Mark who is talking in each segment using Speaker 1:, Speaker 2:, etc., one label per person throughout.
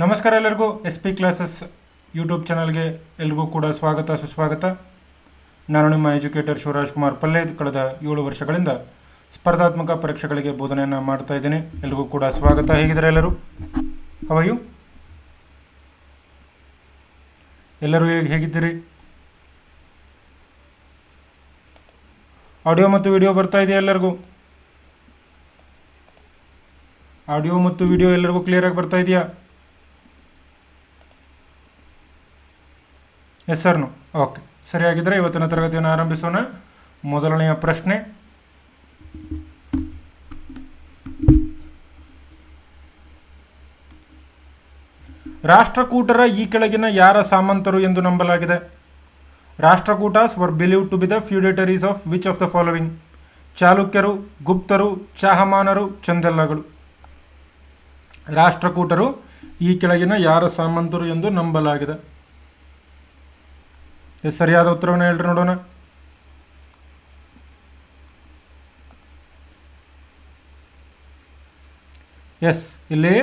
Speaker 1: ನಮಸ್ಕಾರ ಎಲ್ಲರಿಗೂ, S P classes YouTube ಚಾನಲ್ಗೆ ಎಲ್ರಿಗೂ ಕೂಡ ಸ್ವಾಗತ, ಸುಸ್ವಾಗತ. ನಾನು ನಿಮ್ಮ ಎಜುಕೇಟರ್ ಶಿವರಾಜ್ ಕುಮಾರ್ ಪಲ್ಲೆ. ಕಳೆದ ಏಳು ವರ್ಷಗಳಿಂದ ಸ್ಪರ್ಧಾತ್ಮಕ ಪರೀಕ್ಷೆಗಳಿಗೆ ಬೋಧನೆಯನ್ನು ಮಾಡ್ತಾ ಇದ್ದೇನೆ. ಎಲ್ರಿಗೂ ಕೂಡ ಸ್ವಾಗತ. ಹೇಗಿದ್ದಾರೆ ಎಲ್ಲರೂ? ಅವಯು ಎಲ್ಲರೂ ಹೇಗೆ ಹೇಗಿದ್ದೀರಿ? ಆಡಿಯೋ ಮತ್ತು ವಿಡಿಯೋ ಬರ್ತಾ ಇದೆಯಾ ಎಲ್ಲರಿಗೂ? ಆಡಿಯೋ ಮತ್ತು ವಿಡಿಯೋ ಎಲ್ಲರಿಗೂ ಕ್ಲಿಯರಾಗಿ ಬರ್ತಾ ಇದೆಯಾ? ಸರ್ನು ಓಕೆ. ಸರಿಯಾಗಿದ್ದರೆ ಇವತ್ತಿನ ತರಗತಿಯನ್ನು ಆರಂಭಿಸೋಣ. ಮೊದಲನೆಯ ಪ್ರಶ್ನೆ. ರಾಷ್ಟ್ರಕೂಟರ ಈ ಕೆಳಗಿನ ಯಾರ ಸಾಮಂತರು ಎಂದು ನಂಬಲಾಗಿದೆ? Rashtrakutas were believe to be the feudatories of which of the following? ಚಾಲುಕ್ಯರು, ಗುಪ್ತರು, ಚಾಹಮಾನರು, ಚಂದೆಲ್ಲಗಳು. ರಾಷ್ಟ್ರಕೂಟರು ಈ ಕೆಳಗಿನ ಯಾರ ಸಾಮಂತರು ಎಂದು ನಂಬಲಾಗಿದೆ? ಎಸ್ ಸರಿಯಾದ ಉತ್ತರವನ್ನು ಹೇಳ್ರಿ ನೋಡೋಣ. ಎಸ್, ಇಲ್ಲಿ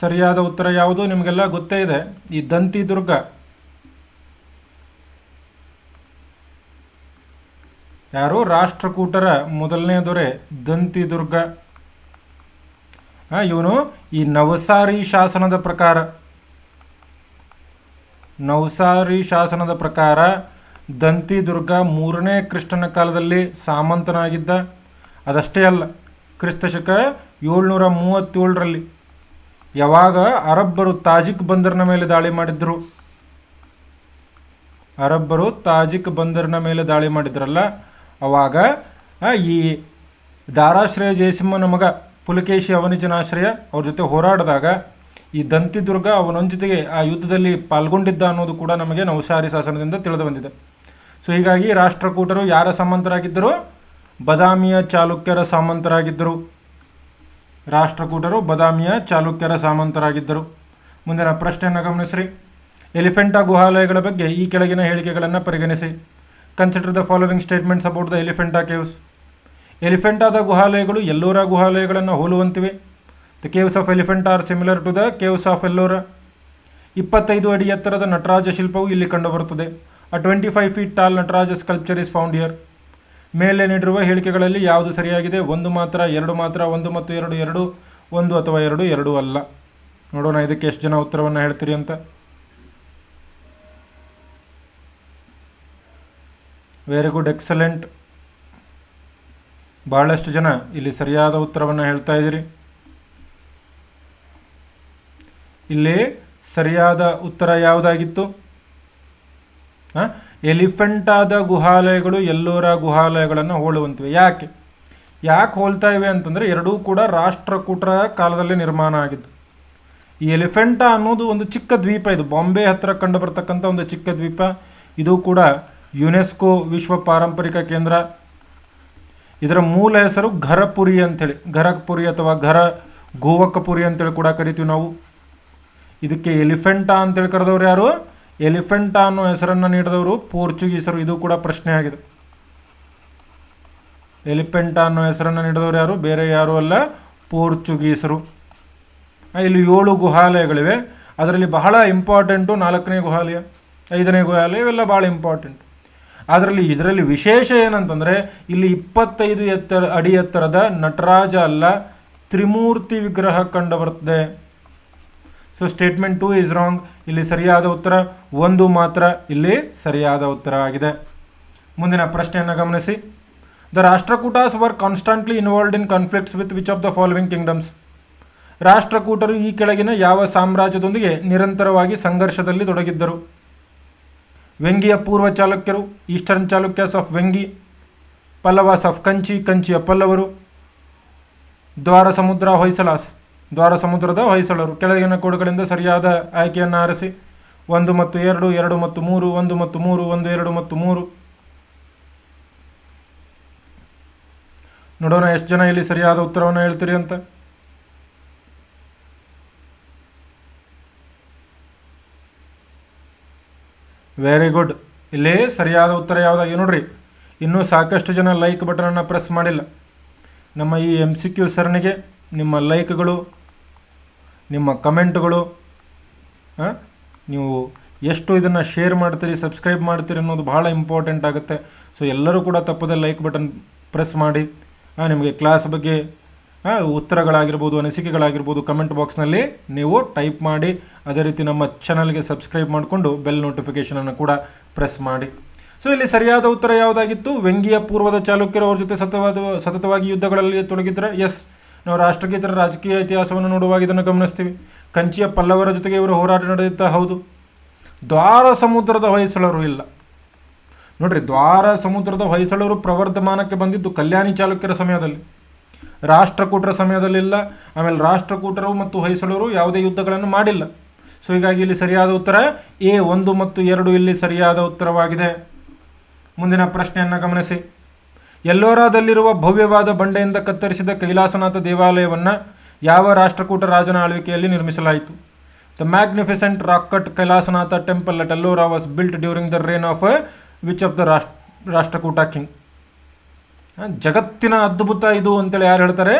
Speaker 1: ಸರಿಯಾದ ಉತ್ತರ ಯಾವುದು ನಿಮಗೆಲ್ಲ ಗೊತ್ತೇ ಇದೆ. ಈ ದಂತಿ ದುರ್ಗ. ಯಾರು? ರಾಷ್ಟ್ರಕೂಟರ ಮೊದಲನೇ ದೊರೆ ದಂತಿ ದುರ್ಗ. ಇವನು ಈ ನವಸಾರಿ ಶಾಸನದ ಪ್ರಕಾರ. ನವಸಾರಿ ಶಾಸನದ ಪ್ರಕಾರ ದಂತಿ ದುರ್ಗ ಮೂರನೇ ಕೃಷ್ಣನ ಕಾಲದಲ್ಲಿ ಸಾಮಂತನಾಗಿದ್ದ, ಅದಷ್ಟೇ ಅಲ್ಲ ಕ್ರಿಸ್ತಶಕ ಏಳ್ನೂರ ಮೂವತ್ತೇಳರಲ್ಲಿ ಯಾವಾಗ ಅರಬ್ಬರು ತಾಜಿಕ್ ಬಂದರಿನ ಮೇಲೆ ದಾಳಿ ಮಾಡಿದ್ರು. ಅರಬ್ಬರು ತಾಜಿಕ್ ಬಂದರಿನ ಮೇಲೆ ದಾಳಿ ಮಾಡಿದ್ರಲ್ಲ, ಅವಾಗ ಈ ದಾರಾಶ್ರಯ ಜಯಸಿಂಹನ ಮಗ ಪುಲಕೇಶಿ ಅವನಿಜನಾಶ್ರಯ ಅವ್ರ ಜೊತೆ ಹೋರಾಡಿದಾಗ ಈ ದಂತಿದುರ್ಗ ಅವನೊಂದಿಗೆ ಆ ಯುದ್ಧದಲ್ಲಿ ಪಾಲ್ಗೊಂಡಿದ್ದ ಅನ್ನೋದು ಕೂಡ ನಮಗೆ ನೌಶಾರಿ ಶಾಸನದಿಂದ ತಿಳಿದು ಬಂದಿದೆ ಸೊ ಹೀಗಾಗಿ ರಾಷ್ಟ್ರಕೂಟರು ಯಾರ ಸಾಮಂತರಾಗಿದ್ದರು ಬದಾಮಿಯ ಚಾಲುಕ್ಯರ ಸಾಮಂತರಾಗಿದ್ದರು. ರಾಷ್ಟ್ರಕೂಟರು ಬದಾಮಿಯ ಚಾಲುಕ್ಯರ ಸಾಮಂತರಾಗಿದ್ದರು. ಮುಂದಿನ ಪ್ರಶ್ನೆಯನ್ನು ಗಮನಿಸ್ರಿ. ಎಲಿಫೆಂಟಾ ಗುಹಾಲಯಗಳ ಬಗ್ಗೆ ಈ ಕೆಳಗಿನ ಹೇಳಿಕೆಗಳನ್ನು ಪರಿಗಣಿಸಿ. Consider the following statements about the Elephanta caves ಎಲಿಫೆಂಟಾದ ಗುಹಾಲಯಗಳು ಎಲ್ಲೋರ ಗುಹಾಲಯಗಳನ್ನು ಹೋಲುವಂತಿವೆ. The caves of elephant are similar to the caves of Ellora ಇಪ್ಪತ್ತೈದು ಅಡಿ ಎತ್ತರದ ನಟರಾಜ ಶಿಲ್ಪವು ಇಲ್ಲಿ ಕಂಡುಬರುತ್ತದೆ. A twenty five feet tall Nataraja sculpture is found here ಮೇಲೆ ನೀಡಿರುವ ಹೇಳಿಕೆಗಳಲ್ಲಿ ಯಾವುದು ಸರಿಯಾಗಿದೆ? ಒಂದು ಮಾತ್ರ, ಎರಡು ಮಾತ್ರ, ಒಂದು ಮತ್ತು ಎರಡು ಎರಡು, ಒಂದು ಅಥವಾ ಎರಡು ಎರಡು ಅಲ್ಲ. ನೋಡೋಣ ಇದಕ್ಕೆ ಎಷ್ಟು ಜನ ಉತ್ತರವನ್ನು ಹೇಳ್ತೀರಿ ಅಂತ. ವೆರಿ ಗುಡ್ ಎಕ್ಸಲೆಂಟ್ ಭಾಳಷ್ಟು ಜನ ಇಲ್ಲಿ ಸರಿಯಾದ ಉತ್ತರವನ್ನು ಹೇಳ್ತಾ ಇದ್ದೀರಿ. ಇಲ್ಲಿ ಸರಿಯಾದ ಉತ್ತರ ಯಾವುದಾಗಿತ್ತು? ಎಲಿಫೆಂಟಾದ ಗುಹಾಲಯಗಳು ಎಲ್ಲೋರ ಗುಹಾಲಯಗಳನ್ನು ಹೋಲುವಂತಿವೆ. ಯಾಕೆ? ಯಾಕೆ ಹೋಲ್ತಾ ಇವೆ ಅಂತಂದರೆ ಎರಡೂ ಕೂಡ ರಾಷ್ಟ್ರಕೂಟರ ಕಾಲದಲ್ಲಿ ನಿರ್ಮಾಣ ಆಗಿದ್ದು. ಈ ಎಲಿಫೆಂಟಾ ಅನ್ನೋದು ಒಂದು ಚಿಕ್ಕ ದ್ವೀಪ ಇದು. ಬಾಂಬೆ ಹತ್ತಿರ ಕಂಡು ಬರ್ತಕ್ಕಂಥ ಒಂದು ಚಿಕ್ಕ ದ್ವೀಪ. ಇದು ಕೂಡ ಯುನೆಸ್ಕೋ ವಿಶ್ವ ಪಾರಂಪರಿಕ ಕೇಂದ್ರ. ಇದರ ಮೂಲ ಹೆಸರು ಘರಪುರಿ ಅಂಥೇಳಿ. ಘರಪುರಿ ಅಥವಾ ಘರ ಗೋವಕ್ಕಪುರಿ ಅಂತೇಳಿ ಕೂಡ ಕರಿತೀವಿ ನಾವು. ಇದಕ್ಕೆ ಎಲಿಫೆಂಟಾ ಅಂತೇಳಿ ಕರೆದವ್ರು ಯಾರು? ಎಲಿಫೆಂಟಾ ಅನ್ನೋ ಹೆಸರನ್ನು ನೀಡಿದವರು ಪೋರ್ಚುಗೀಸರು. ಇದು ಕೂಡ ಪ್ರಶ್ನೆ ಆಗಿದೆ. ಎಲಿಫೆಂಟಾ ಅನ್ನೋ ಹೆಸರನ್ನು ನೀಡಿದವರು ಯಾರು? ಬೇರೆ ಯಾರು ಅಲ್ಲ, ಪೋರ್ಚುಗೀಸರು. ಇಲ್ಲಿ ಏಳು ಗುಹಾಲಯಗಳಿವೆ. ಅದರಲ್ಲಿ ಬಹಳ ಇಂಪಾರ್ಟೆಂಟು ನಾಲ್ಕನೇ ಗುಹಾಲಯ, ಐದನೇ ಗುಹಾಲಯ, ಇವೆಲ್ಲ ಭಾಳ ಇಂಪಾರ್ಟೆಂಟ್. ಅದರಲ್ಲಿ ಇದರಲ್ಲಿ ವಿಶೇಷ ಏನಂತಂದರೆ, ಇಲ್ಲಿ ಇಪ್ಪತ್ತೈದು ಎತ್ತರ, ಅಡಿ ಎತ್ತರದ ನಟರಾಜ ಅಲ್ಲ ತ್ರಿಮೂರ್ತಿ ವಿಗ್ರಹ ಕಂಡು ಬರ್ತದೆ so statement two is wrong ಇಲ್ಲಿ ಸರಿಯಾದ ಉತ್ತರ, ಒಂದು ಮಾತ್ರ ಇಲ್ಲಿ ಸರಿಯಾದ ಉತ್ತರ ಆಗಿದೆ. ಮುಂದಿನ ಪ್ರಶ್ನೆಯನ್ನು ಗಮನಿಸಿ. The Rashtrakutas were constantly involved in conflicts with which of the following kingdoms ರಾಷ್ಟ್ರಕೂಟರು ಈ ಕೆಳಗಿನ ಯಾವ ಸಾಮ್ರಾಜ್ಯದೊಂದಿಗೆ ನಿರಂತರವಾಗಿ ಸಂಘರ್ಷದಲ್ಲಿ ತೊಡಗಿದ್ದರು? ವೆಂಗಿಯ ಪೂರ್ವ ಚಾಲುಕ್ಯರು, eastern Chalukyas of Vengi Pallavas of Kanchi, ಕಂಚಿಯ ಪಲ್ಲವರು ದ್ವಾರ ಸಮುದ್ರ ಹೊಯ್ಸಲಾಸ್ ದ್ವಾರ ಸಮುದ್ರದ ಹೊಯ್ಸಳರು ಕೆಳಗಿನ ಕೋಡುಗಳಿಂದ ಸರಿಯಾದ ಆಯ್ಕೆಯನ್ನು ಆರಿಸಿ, ಒಂದು ಮತ್ತು ಎರಡು ಎರಡು ಮತ್ತು ಮೂರು, ಒಂದು ಮತ್ತು ಮೂರು, ಒಂದು, ಎರಡು ಮತ್ತು ಮೂರು. ನೋಡೋಣ, ಎಷ್ಟು ಜನ ಇಲ್ಲಿ ಸರಿಯಾದ ಉತ್ತರವನ್ನು ಹೇಳ್ತೀರಿ ಅಂತ. ವೆರಿ ಗುಡ್ ಇಲ್ಲಿ ಸರಿಯಾದ ಉತ್ತರ ಯಾವುದಾಗಿ ನೋಡ್ರಿ. ಇನ್ನೂ ಸಾಕಷ್ಟು ಜನ ಲೈಕ್ ಬಟನನ್ನು ಪ್ರೆಸ್ ಮಾಡಿಲ್ಲ. ನಮ್ಮ ಈ ಎಂ ಸಿ ಕ್ಯೂ ಸರಣಿಗೆ ನಿಮ್ಮ ಲೈಕ್ಗಳು ನಿಮ್ಮ ಕಮೆಂಟ್ಗಳು ನೀವು ಎಷ್ಟು ಇದನ್ನು ಶೇರ್ ಮಾಡ್ತೀರಿ ಸಬ್ಸ್ಕ್ರೈಬ್ ಮಾಡ್ತೀರಿ ಅನ್ನೋದು ಭಾಳ ಇಂಪಾರ್ಟೆಂಟ್ ಆಗುತ್ತೆ. ಸೊ ಎಲ್ಲರೂ ಕೂಡ ತಪ್ಪದೆ ಲೈಕ್ ಬಟನ್ ಪ್ರೆಸ್ ಮಾಡಿ. ನಿಮಗೆ ಕ್ಲಾಸ್ ಬಗ್ಗೆ ಉತ್ತರಗಳಾಗಿರ್ಬೋದು, ಅನಿಸಿಕೆಗಳಾಗಿರ್ಬೋದು ಕಮೆಂಟ್ ಬಾಕ್ಸ್ನಲ್ಲಿ ನೀವು ಟೈಪ್ ಮಾಡಿ. ಅದೇ ರೀತಿ ನಮ್ಮ ಚಾನಲ್ಗೆ ಸಬ್ಸ್ಕ್ರೈಬ್ ಮಾಡಿಕೊಂಡು ಬೆಲ್ ನೋಟಿಫಿಕೇಷನನ್ನು ಕೂಡ ಪ್ರೆಸ್ ಮಾಡಿ. ಸೊ ಇಲ್ಲಿ ಸರಿಯಾದ ಉತ್ತರ ಯಾವುದಾಗಿತ್ತು? ವ್ಯಂಗ್ಯ ಪೂರ್ವದ ಚಾಲುಕ್ಯರು ಅವ್ರ ಜೊತೆ ಸತತವಾದ, ಸತತವಾಗಿ ಯುದ್ಧಗಳಲ್ಲಿ ತೊಡಗಿದ್ರೆ? ಎಸ್ ನಾವು ರಾಷ್ಟ್ರಗೀತರ ರಾಜಕೀಯ ಇತಿಹಾಸವನ್ನು ನೋಡುವಾಗ ಇದನ್ನು ಗಮನಿಸ್ತೀವಿ. ಕಂಚಿಯ ಪಲ್ಲವರ ಜೊತೆಗೆ ಇವರು ಹೋರಾಟ ನಡೆಯುತ್ತಾ ಹೌದು. ದ್ವಾರ ಸಮುದ್ರದ ಹೊಯ್ಸಳರು ಇಲ್ಲ. ನೋಡ್ರಿ, ದ್ವಾರ ಸಮುದ್ರದ ಹೊಯ್ಸಳರು ಪ್ರವರ್ಧಮಾನಕ್ಕೆ ಬಂದಿದ್ದು ಕಲ್ಯಾಣಿ ಚಾಲುಕ್ಯರ ಸಮಯದಲ್ಲಿ. ರಾಷ್ಟ್ರಕೂಟರ ಸಮಯದಲ್ಲಿಲ್ಲ ಆಮೇಲೆ ರಾಷ್ಟ್ರಕೂಟರು ಮತ್ತು ಹೊಯ್ಸಳರು ಯಾವುದೇ ಯುದ್ಧಗಳನ್ನು ಮಾಡಿಲ್ಲ. ಸೊ, ಹೀಗಾಗಿ ಇಲ್ಲಿ ಸರಿಯಾದ ಉತ್ತರ ಎ ಒಂದು ಮತ್ತು ಎರಡು ಇಲ್ಲಿ ಸರಿಯಾದ ಉತ್ತರವಾಗಿದೆ. ಮುಂದಿನ ಪ್ರಶ್ನೆಯನ್ನು ಗಮನಿಸಿ. ಎಲ್ಲೋರಾದಲ್ಲಿರುವ ಭವ್ಯವಾದ ಬಂಡೆಯಿಂದ ಕತ್ತರಿಸಿದ ಕೈಲಾಸನಾಥ ದೇವಾಲಯವನ್ನು ಯಾವ ರಾಷ್ಟ್ರಕೂಟ ರಾಜನ ಆಳ್ವಿಕೆಯಲ್ಲಿ ನಿರ್ಮಿಸಲಾಯಿತು? The magnificent rock cut Kailasanatha temple at Ellora was built during the reign of which of the Rashtra Rashtrakuta king ಜಗತ್ತಿನ ಅದ್ಭುತ ಇದು ಅಂತೇಳಿ ಯಾರು ಹೇಳ್ತಾರೆ?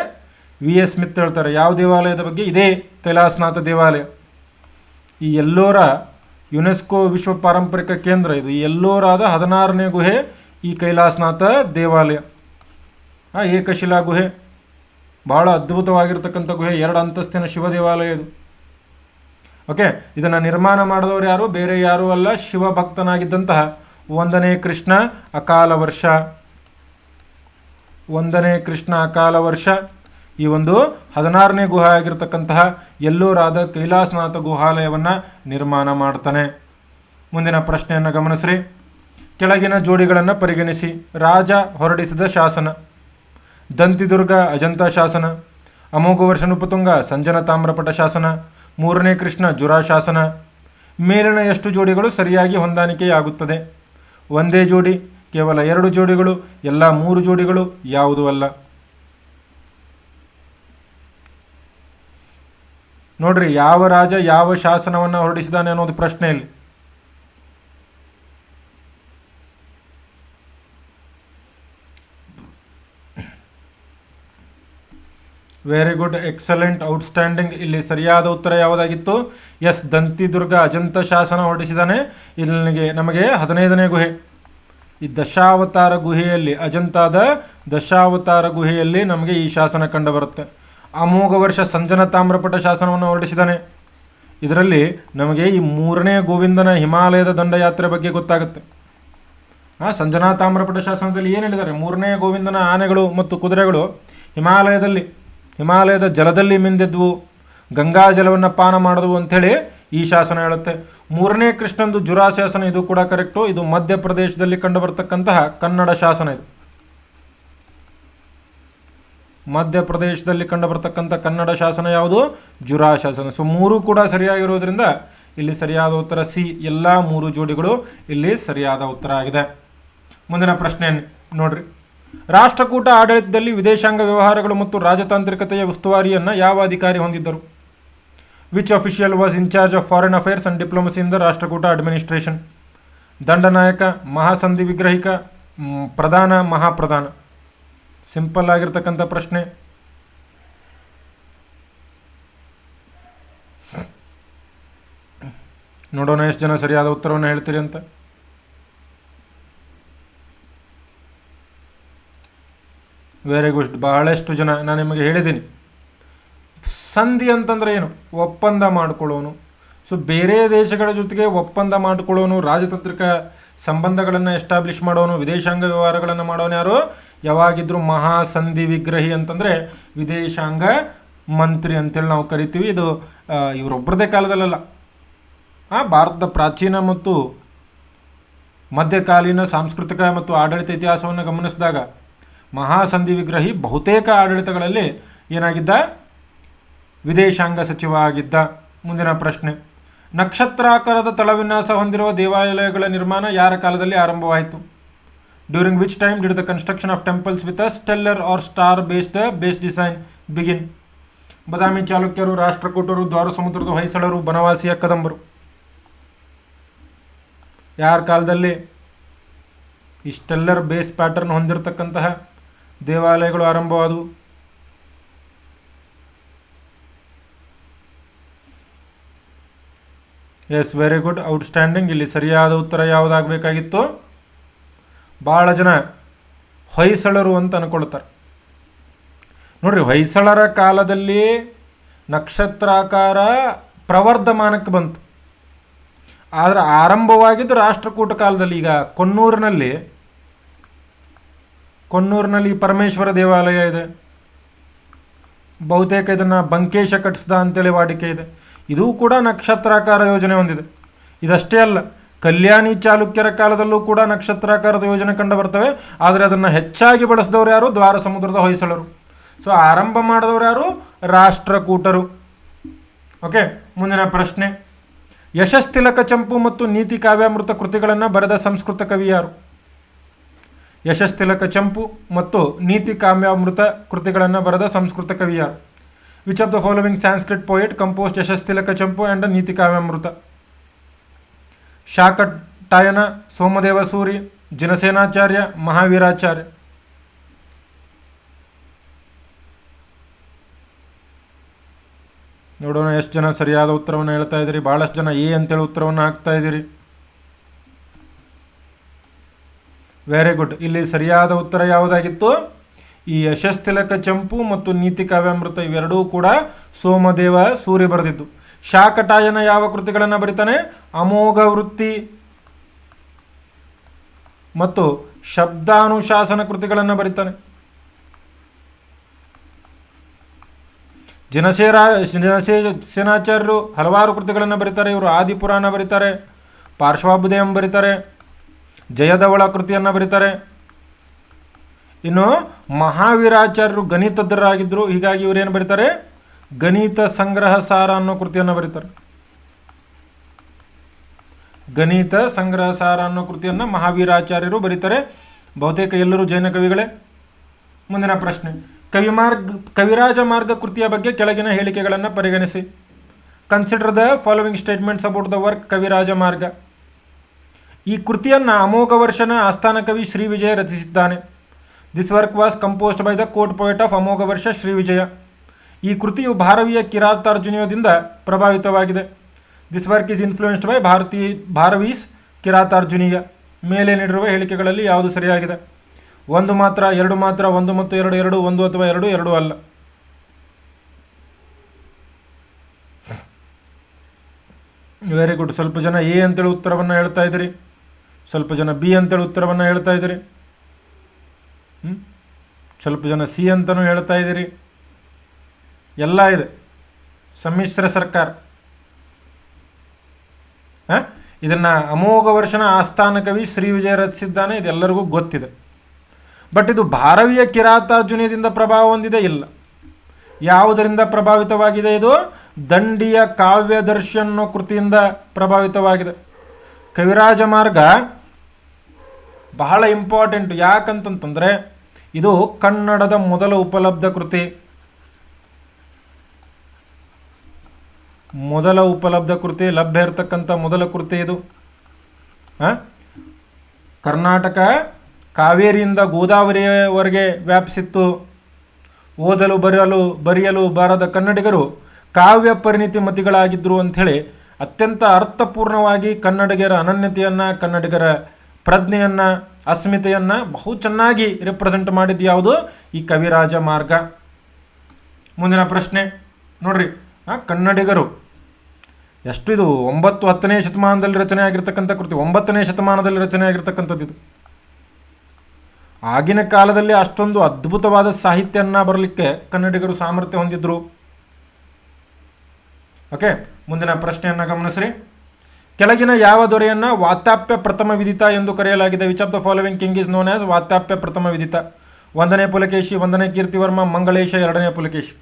Speaker 1: ವಿ. ಎಸ್. ಸ್ಮಿತ್ ಹೇಳ್ತಾರೆ. ಯಾವ ದೇವಾಲಯದ ಬಗ್ಗೆ? ಇದೇ ಕೈಲಾಸನಾಥ ದೇವಾಲಯ. ಈ ಎಲ್ಲೋರ ಯುನೆಸ್ಕೋ ವಿಶ್ವ ಪಾರಂಪರಿಕ ಕೇಂದ್ರ ಇದು. ಎಲ್ಲೋರಾದ ಹದಿನಾರನೇ ಗುಹೆ ಈ ಕೈಲಾಸನಾಥ ದೇವಾಲಯ. ಆ ಏಕಶಿಲಾ ಗುಹೆ. ಭಾಳ ಅದ್ಭುತವಾಗಿರ್ತಕ್ಕಂಥ ಗುಹೆ, ಎರಡು ಅಂತಸ್ತಿನ ಶಿವ ದೇವಾಲಯ ಇದು. ಓಕೆ, ಇದನ್ನು ನಿರ್ಮಾಣ ಮಾಡಿದವರು ಯಾರು? ಬೇರೆ ಯಾರೂ ಅಲ್ಲ, ಶಿವಭಕ್ತನಾಗಿದ್ದಂತಹ ಒಂದನೇ ಕೃಷ್ಣ ಅಕಾಲ ವರ್ಷ. ಒಂದನೇ ಕೃಷ್ಣ ಅಕಾಲ ವರ್ಷ. ಈ ಒಂದು ಹದಿನಾರನೇ ಗುಹೆ ಆಗಿರ್ತಕ್ಕಂತಹ ಎಲ್ಲೂರಾದ ಕೈಲಾಸನಾಥ ಗುಹಾಲಯವನ್ನು ನಿರ್ಮಾಣ ಮಾಡ್ತಾನೆ. ಮುಂದಿನ ಪ್ರಶ್ನೆಯನ್ನು ಗಮನಿಸ್ರಿ. ಕೆಳಗಿನ ಜೋಡಿಗಳನ್ನು ಪರಿಗಣಿಸಿ ರಾಜ ಹೊರಡಿಸಿದ ಶಾಸನ, ದಂತಿದುರ್ಗ ಅಜಂತ ಶಾಸನ, ಅಮೋಘ ವರ್ಷ ನೃಪತುಂಗ ಸಂಜನ ತಾಮ್ರಪಟ ಶಾಸನ, ಮೂರನೇ ಕೃಷ್ಣ ಜುರಾ ಶಾಸನ ಮೇಲಿನ ಎಷ್ಟು ಜೋಡಿಗಳು ಸರಿಯಾಗಿ ಹೊಂದಾಣಿಕೆಯಾಗುತ್ತದೆ. ಒಂದೇ ಜೋಡಿ, ಕೇವಲ ಎರಡು ಜೋಡಿಗಳು, ಎಲ್ಲ ಮೂರು ಜೋಡಿಗಳು ಯಾವುದೂ ಅಲ್ಲ. ನೋಡ್ರಿ, ಯಾವ ರಾಜ ಯಾವ ಶಾಸನವನ್ನು ಹೊರಡಿಸಿದಾನೆ ಅನ್ನೋದು ಪ್ರಶ್ನೆ ಇಲ್ಲಿ. ವೆರಿ ಗುಡ್ ಎಕ್ಸಲೆಂಟ್ ಔಟ್ಸ್ಟ್ಯಾಂಡಿಂಗ್ ಇಲ್ಲಿ ಸರಿಯಾದ ಉತ್ತರ ಯಾವುದಾಗಿತ್ತು? ಎಸ್ ದಂತಿದುರ್ಗ ಅಜಂತ ಶಾಸನ ಹೊರಡಿಸಿದಾನೆ ಇಲ್ಲಿಗೆ ನಮಗೆ ಹದಿನೈದನೇ ಗುಹೆ. ಈ ದಶಾವತಾರ ಗುಹೆಯಲ್ಲಿ, ಅಜಂತಾದ ದಶಾವತಾರ ಗುಹೆಯಲ್ಲಿ ನಮಗೆ ಈ ಶಾಸನ ಕಂಡು ಬರುತ್ತೆ. ಅಮೋಘ ವರ್ಷ ಸಂಜನ ತಾಮ್ರಪಟ ಶಾಸನವನ್ನು ಹೊರಡಿಸಿದಾನೆ ಇದರಲ್ಲಿ ನಮಗೆ ಈ ಮೂರನೇ ಗೋವಿಂದನ ಹಿಮಾಲಯದ ದಂಡಯಾತ್ರೆ ಬಗ್ಗೆ ಗೊತ್ತಾಗುತ್ತೆ. ಹಾಂ ಸಂಜನಾ ತಾಮ್ರಪಟ ಶಾಸನದಲ್ಲಿ ಏನು ಹೇಳಿದ್ದಾರೆ? ಮೂರನೇ ಗೋವಿಂದನ ಆನೆಗಳು ಮತ್ತು ಕುದುರೆಗಳು ಹಿಮಾಲಯದಲ್ಲಿ. ಹಿಮಾಲಯದ ಜಲದಲ್ಲಿ ಮಿಂದೆದ್ವು, ಗಂಗಾ ಜಲವನ್ನು ಪಾನ ಮಾಡಿದ್ವು ಅಂಥೇಳಿ ಈ ಶಾಸನ ಹೇಳುತ್ತೆ. ಮೂರನೇ ಕೃಷ್ಣಂದು ಜುರಾ ಶಾಸನ ಇದು ಕೂಡ ಕರೆಕ್ಟು. ಇದು ಮಧ್ಯಪ್ರದೇಶದಲ್ಲಿ ಕಂಡುಬರ್ತಕ್ಕಂತಹ ಕನ್ನಡ ಶಾಸನ ಇದು. ಮಧ್ಯಪ್ರದೇಶದಲ್ಲಿ ಕಂಡುಬರ್ತಕ್ಕಂಥ ಕನ್ನಡ ಶಾಸನ ಯಾವುದು? ಜುರಾ ಶಾಸನ ಸೊ, ಮೂರು ಕೂಡ ಸರಿಯಾಗಿರೋದ್ರಿಂದ ಇಲ್ಲಿ ಸರಿಯಾದ ಉತ್ತರ ಸಿ. ಎಲ್ಲ ಮೂರು ಜೋಡಿಗಳು ಇಲ್ಲಿ ಸರಿಯಾದ ಉತ್ತರ ಆಗಿದೆ. ಮುಂದಿನ ಪ್ರಶ್ನೆ ನೋಡ್ರಿ. ರಾಷ್ಟ್ರಕೂಟ ಆಡಳಿತದಲ್ಲಿ ವಿದೇಶಾಂಗ ವ್ಯವಹಾರಗಳು ಮತ್ತು ರಾಜತಾಂತ್ರಿಕತೆಯ ಉಸ್ತುವಾರಿಯನ್ನು ಯಾವ ಅಧಿಕಾರಿ ಹೊಂದಿದ್ದರು? Which official was in charge of foreign affairs and diplomacy Rashtrakuta administration ದಂಡನಾಯಕ, ಮಹಾಸಂಧಿ ವಿಗ್ರಹಿಕ ಪ್ರಧಾನ, ಮಹಾಪ್ರಧಾನ? ಸಿಂಪಲ್ ಆಗಿರ್ತಕ್ಕಂಥ ಪ್ರಶ್ನೆ. ನೋಡೋಣ ಎಷ್ಟು ಜನ ಸರಿಯಾದ ಉತ್ತರವನ್ನು ಹೇಳ್ತೀರಿ ಅಂತ. ವೆರಿ ಗುಡ್ ಬಹಳಷ್ಟು ಜನ ನಾನು ನಿಮಗೆ ಹೇಳಿದ್ದೀನಿ. ಸಂಧಿ ಅಂತಂದ್ರೆ ಏನು? ಒಪ್ಪಂದ ಮಾಡಿಕೊಳ್ಳೋನು. ಸೊ ಬೇರೆ ದೇಶಗಳ ಜೊತೆಗೆ ಒಪ್ಪಂದ ಮಾಡಿಕೊಳ್ಳೋನು, ರಾಜತಾಂತ್ರಿಕ ಸಂಬಂಧಗಳನ್ನು ಎಸ್ಟಾಬ್ಲಿಷ್ ಮಾಡೋನು, ವಿದೇಶಾಂಗ ವ್ಯವಹಾರಗಳನ್ನು ಮಾಡೋನು ಯಾರು? ಯಾವಾಗಿದ್ದರೂ ಮಹಾಸಂಧಿ ವಿಗ್ರಹಿ ಅಂತಂದರೆ ವಿದೇಶಾಂಗ ಮಂತ್ರಿ ಅಂತೇಳಿ ನಾವು ಕರಿತೀವಿ. ಇದು ಇವರೊಬ್ಬರದೇ ಕಾಲದಲ್ಲಲ್ಲ. ಭಾರತದ ಪ್ರಾಚೀನ ಮತ್ತು ಮಧ್ಯಕಾಲೀನ ಸಾಂಸ್ಕೃತಿಕ ಮತ್ತು ಆಡಳಿತ ಇತಿಹಾಸವನ್ನು ಗಮನಿಸಿದಾಗ ಮಹಾಸಂಧಿ ವಿಗ್ರಹಿ ಬಹುತೇಕ ಆಡಳಿತಗಳಲ್ಲಿ ಏನಾಗಿದ್ದ? ವಿದೇಶಾಂಗ ಸಚಿವ ಆಗಿದ್ದ ಮುಂದಿನ ಪ್ರಶ್ನೆ. ನಕ್ಷತ್ರಾಕಾರದ ತಳವಿನ್ಯಾಸ ಹೊಂದಿರುವ ದೇವಾಲಯಗಳ ನಿರ್ಮಾಣ ಯಾರ ಕಾಲದಲ್ಲಿ ಆರಂಭವಾಯಿತು? During which time did the construction of temples with a stellar or star based base design. Begin. Badami ಚಾಲುಕ್ಯರು, ರಾಷ್ಟ್ರಕೂಟರು ದ್ವಾರ ಸಮುದ್ರದ ಹೊಯ್ಸಳರು, ಬನವಾಸಿಯ ಕದಂಬರು. ಯಾರ ಕಾಲದಲ್ಲಿ? ಇಷ್ಟೆಲ್ಲರ ಬೇಸ್ ಪ್ಯಾಟರ್ನ್ ಹೊಂದಿರತಕ್ಕಂತಹ ದೇವಾಲಯಗಳು ಆರಂಭವಾದವು. ಎಸ್ ವೆರಿ ಗುಡ್ ಔಟ್ಸ್ಟ್ಯಾಂಡಿಂಗ್ ಇಲ್ಲಿ ಸರಿಯಾದ ಉತ್ತರ ಯಾವುದಾಗಬೇಕಾಗಿತ್ತು? ಭಾಳ ಜನ ಹೊಯ್ಸಳರು ಅಂತ ಅನ್ಕೊಳ್ತಾರೆ. ನೋಡ್ರಿ, ಹೊಯ್ಸಳರ ಕಾಲದಲ್ಲಿ ನಕ್ಷತ್ರಾಕಾರ ಪ್ರವರ್ಧಮಾನಕ್ಕೆ ಬಂತು. ಆದರೆ ಆರಂಭವಾಗಿದ್ದು ರಾಷ್ಟ್ರಕೂಟ ಕಾಲದಲ್ಲಿ. ಈಗ ಕೊನ್ನೂರಿನಲ್ಲಿ ಕೊನ್ನೂರಿನಲ್ಲಿ ಪರಮೇಶ್ವರ ದೇವಾಲಯ ಇದೆ. ಬಹುತೇಕ ಇದನ್ನು ಬಂಕೇಶ ಕಟ್ಟಿಸ್ದ ಅಂತೇಳಿ ವಾಡಿಕೆ ಇದೆ. ಇದು ಕೂಡ ನಕ್ಷತ್ರಾಕಾರ ಯೋಜನೆ ಹೊಂದಿದೆ. ಇದಷ್ಟೇ ಅಲ್ಲ, ಕಲ್ಯಾಣಿ ಚಾಲುಕ್ಯರ ಕಾಲದಲ್ಲೂ ಕೂಡ ನಕ್ಷತ್ರಾಕಾರದ ಯೋಜನೆ ಕಂಡು ಬರ್ತವೆ. ಆದರೆ ಅದನ್ನು ಹೆಚ್ಚಾಗಿ ಬಳಸಿದವರು ಯಾರು? ದ್ವಾರ ಸಮುದ್ರದ ಹೊಯ್ಸಳರು. ಸೊ ಆರಂಭ ಮಾಡಿದವರು ಯಾರು? ರಾಷ್ಟ್ರಕೂಟರು. ಓಕೆ ಮುಂದಿನ ಪ್ರಶ್ನೆ. ಯಶಸ್ತಿಲಕ ಚಂಪು ಮತ್ತು ನೀತಿ ಕಾವ್ಯಾಮೃತ ಕೃತಿಗಳನ್ನು ಬರೆದ ಸಂಸ್ಕೃತ ಕವಿ ಯಾರು? ಯಶಸ್ತಿಲಕ ಚಂಪು ಮತ್ತು ನೀತಿ ಕಾಮ್ಯಾಮೃತ ಕೃತಿಗಳನ್ನು ಬರೆದ ಸಂಸ್ಕೃತ ಕವಿಯ. Which of the following Sanskrit poet composed Yashastilaka Champu and Niti ಕಾವ್ಯಾಮೃತ Shakatayana Somadeva Suri, ಜನಸೇನಾಚಾರ್ಯ, Mahaviracharya. ನೋಡೋಣ, ಎಷ್ಟು ಜನ ಸರಿಯಾದ ಉತ್ತರವನ್ನು ಹೇಳ್ತಾ ಇದ್ದೀರಿ? ಭಾಳಷ್ಟು ಜನ ಎ ಅಂತೇಳಿ ಉತ್ತರವನ್ನು ಹಾಕ್ತಾ ಇದ್ದೀರಿ. ವೆರಿ ಗುಡ್ ಇಲ್ಲಿ ಸರಿಯಾದ ಉತ್ತರ ಯಾವುದಾಗಿತ್ತು? ಈ ಯಶಸ್ತಿಲಕ ಚಂಪು ಮತ್ತು ನೀತಿ ಕಾವ್ಯಾಮೃತ ಇವೆರಡೂ ಕೂಡ ಸೋಮದೇವ ಸೂರ್ಯ ಬರೆದಿದ್ದು. ಶಾಕಟಾಯನ ಯಾವ ಕೃತಿಗಳನ್ನು ಬರೀತಾನೆ? ಅಮೋಘ ವೃತ್ತಿ ಮತ್ತು ಶಬ್ದಾನುಶಾಸನ ಕೃತಿಗಳನ್ನು ಬರೀತಾನೆ. ಜನಸೇರ ಜನಸೇ ಸೇನಾಚಾರ್ಯರು ಹಲವಾರು ಕೃತಿಗಳನ್ನು ಬರೀತಾರೆ. ಇವರು ಆದಿಪುರಾಣ ಬರೀತಾರೆ. ಪಾರ್ಶ್ವಾಭುದಯಂ ಬರೀತಾರೆ. ಜಯದವಳ ಕೃತಿಯನ್ನು ಬರೀತಾರೆ. ಇನ್ನು ಮಹಾವೀರಾಚಾರ್ಯರು ಗಣಿತದ್ಧರಾಗಿದ್ದರು ಹೀಗಾಗಿ ಇವರೇನು ಬರೀತಾರೆ? ಗಣಿತ ಸಂಗ್ರಹ ಸಾರ ಅನ್ನೋ ಕೃತಿಯನ್ನು ಬರೀತಾರೆ. ಗಣಿತ ಸಂಗ್ರಹ ಸಾರ ಅನ್ನೋ ಕೃತಿಯನ್ನು ಮಹಾವೀರಾಚಾರ್ಯರು ಬರೀತಾರೆ. ಬಹುತೇಕ ಎಲ್ಲರೂ ಜೈನ ಕವಿಗಳೇ? ಮುಂದಿನ ಪ್ರಶ್ನೆ. ಕವಿಮಾರ್ಗ, ಕವಿರಾಜ ಮಾರ್ಗ ಕೃತಿಯ ಬಗ್ಗೆ ಕೆಳಗಿನ ಹೇಳಿಕೆಗಳನ್ನು ಪರಿಗಣಿಸಿ. Consider the following statements about the work Kavirajamarga. ಈ ಕೃತಿಯನ್ನು ಅಮೋಘ ವರ್ಷನ ಆಸ್ಥಾನ ಕವಿ Shri Vijaya ರಚಿಸಿದ್ದಾನೆ. This work was composed by the court poet of Amoghavarsha Shri Vijaya. ಈ ಕೃತಿಯು ಭಾರವೀಯ ಕಿರಾತಾರ್ಜುನೀಯದಿಂದ ಪ್ರಭಾವಿತವಾಗಿದೆ. This work is influenced by Bharati, Bharavi's Kiratarjuniya. ಮೇಲೆ ನೀಡಿರುವ ಹೇಳಿಕೆಗಳಲ್ಲಿ ಯಾವುದು ಸರಿಯಾಗಿದೆ? ಒಂದು ಮಾತ್ರ, ಎರಡು ಮಾತ್ರ, ಒಂದು ಮತ್ತು ಎರಡು ಎರಡು, ಒಂದು ಅಥವಾ ಎರಡು ಎರಡು ಅಲ್ಲ. ವೆರಿ ಗುಡ್ ಸ್ವಲ್ಪ ಜನ ಏ ಅಂತೇಳಿ ಉತ್ತರವನ್ನು ಹೇಳ್ತಾ ಇದ್ದೀರಿ. ಸ್ವಲ್ಪ ಜನ ಬಿ ಅಂತೇಳಿ ಉತ್ತರವನ್ನು ಹೇಳ್ತಾ ಇದ್ದೀರಿ? ಸ್ವಲ್ಪ ಜನ ಸಿ ಅಂತಲೂ ಹೇಳ್ತಾ ಇದ್ದೀರಿ. ಎಲ್ಲ ಇದೆ. ಸಮ್ಮಿಶ್ರ ಸರ್ಕಾರ. ಹಾಂ? ಇದನ್ನು ಅಮೋಘ ವರ್ಷನ ಆಸ್ಥಾನ ಕವಿ ಶ್ರೀ ವಿಜಯ ರಚಿಸಿದ್ದಾನೆ ಇದೆಲ್ಲರಿಗೂ ಗೊತ್ತಿದೆ. ಬಟ್ ಇದು ಭಾರವೀಯ ಕಿರಾತಾರ್ಜುನಿಯದಿಂದ ಪ್ರಭಾವ ಹೊಂದಿದೆ ಇಲ್ಲ. ಯಾವುದರಿಂದ ಪ್ರಭಾವಿತವಾಗಿದೆ ಇದು? ದಂಡಿಯ ಕಾವ್ಯದರ್ಶಿ ಅನ್ನೋ ಕೃತಿಯಿಂದ ಪ್ರಭಾವಿತವಾಗಿದೆ. ಕವಿರಾಜ ಮಾರ್ಗ ಬಹಳ ಇಂಪಾರ್ಟೆಂಟ್. ಯಾಕಂತಂತಂದರೆ ಇದು ಕನ್ನಡದ ಮೊದಲ ಉಪಲಬ್ಧ ಕೃತಿ. ಮೊದಲ ಉಪಲಬ್ಧ ಕೃತಿ, ಲಭ್ಯ ಇರತಕ್ಕಂಥ ಮೊದಲ ಕೃತಿ ಇದು? ಕರ್ನಾಟಕ ಕಾವೇರಿಯಿಂದ ಗೋದಾವರಿಯವರೆಗೆ ವ್ಯಾಪಿಸಿತ್ತು. ಓದಲು, ಬರೆಯಲು ಬರೆಯಲು ಬಾರದ ಕನ್ನಡಿಗರು ಕಾವ್ಯ ಪರಿಣಿತಿ ಮತಿಗಳಾಗಿದ್ದರು ಅಂಥೇಳಿ ಅತ್ಯಂತ ಅರ್ಥಪೂರ್ಣವಾಗಿ ಕನ್ನಡಿಗರ ಅನನ್ಯತೆಯನ್ನು, ಕನ್ನಡಿಗರ ಪ್ರಜ್ಞೆಯನ್ನು, ಅಸ್ಮಿತೆಯನ್ನು ಬಹು ಚೆನ್ನಾಗಿ ರಿಪ್ರೆಸೆಂಟ್ ಮಾಡಿದ್ದು ಯಾವುದು? ಈ ಕವಿರಾಜ ಮಾರ್ಗ. ಮುಂದಿನ ಪ್ರಶ್ನೆ. ನೋಡ್ರಿ ಕನ್ನಡಿಗರು ಎಷ್ಟು ಇದು? ಒಂಬತ್ತು, ಹತ್ತನೇ ಶತಮಾನದಲ್ಲಿ ರಚನೆ ಆಗಿರ್ತಕ್ಕಂಥ ಕೃತಿ, ಒಂಬತ್ತನೇ ಶತಮಾನದಲ್ಲಿ ರಚನೆ ಆಗಿರ್ತಕ್ಕಂಥದ್ದು ಇದು. ಆಗಿನ ಕಾಲದಲ್ಲಿ ಅಷ್ಟೊಂದು ಅದ್ಭುತವಾದ ಸಾಹಿತ್ಯನ ಬರಲಿಕ್ಕೆ ಕನ್ನಡಿಗರು ಸಾಮರ್ಥ್ಯ ಹೊಂದಿದ್ರು. ಓಕೆ ಮುಂದಿನ ಪ್ರಶ್ನೆಯನ್ನು ಗಮನಿಸ್ರಿ. ಕೆಳಗಿನ ಯಾವ ದೊರೆಯನ್ನು ವಾತಾಪ್ಯ ಪ್ರಥಮ ವಿದಿತ ಎಂದು ಕರೆಯಲಾಗಿದೆ. Which of the following king is known as Vatapya Prathama Vidita? ಒಂದನೇ ಪುಲಕೇಶಿ, ಒಂದನೇ ಕೀರ್ತಿವರ್ಮ, ಮಂಗಳೇಶ, ಎರಡನೇ ಪುಲಕೇಶಿ.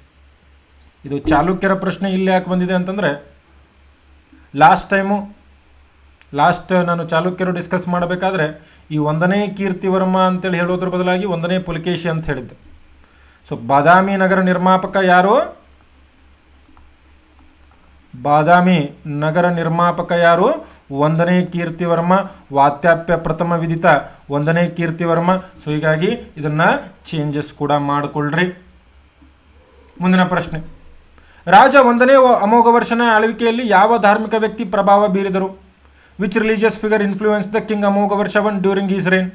Speaker 1: ಇದು ಚಾಲುಕ್ಯರ ಪ್ರಶ್ನೆ ಇಲ್ಲಿ ಯಾಕೆ ಬಂದಿದೆ ಅಂತಂದರೆ ಲಾಸ್ಟ್ ಟೈಮು ಲಾಸ್ಟ್ ನಾನು ಚಾಲುಕ್ಯರು ಡಿಸ್ಕಸ್ ಮಾಡಬೇಕಾದ್ರೆ, ಈ ಒಂದನೇ ಕೀರ್ತಿವರ್ಮ ಅಂತೇಳಿ ಹೇಳೋದ್ರ ಬದಲಾಗಿ ಒಂದನೇ ಪುಲಕೇಶಿ ಅಂತ ಹೇಳಿದ್ದೆ. ಸೊ ಬಾದಾಮಿ ನಗರ ನಿರ್ಮಾಪಕ ಯಾರು? ಬಾದಾಮಿ ನಗರ ನಿರ್ಮಾಪಕ ಯಾರು? ಒಂದನೇ ಕೀರ್ತಿವರ್ಮ, ವಾತ್ಯಾಪ್ಯ ಪ್ರಥಮ ವಿದಿತ ಒಂದನೇ ಕೀರ್ತಿವರ್ಮ. ಸೊ ಹೀಗಾಗಿ ಇದನ್ನು ಚೇಂಜಸ್ ಕೂಡ ಮಾಡಿಕೊಳ್ಳ್ರಿ ಮುಂದಿನ ಪ್ರಶ್ನೆ. ರಾಜ ಒಂದನೇ ಅಮೋಘ ವರ್ಷನ ಆಳ್ವಿಕೆಯಲ್ಲಿ ಯಾವ ಧಾರ್ಮಿಕ ವ್ಯಕ್ತಿ ಪ್ರಭಾವ ಬೀರಿದರು? Which religious figure influence the king Amoghavarsha one during his reign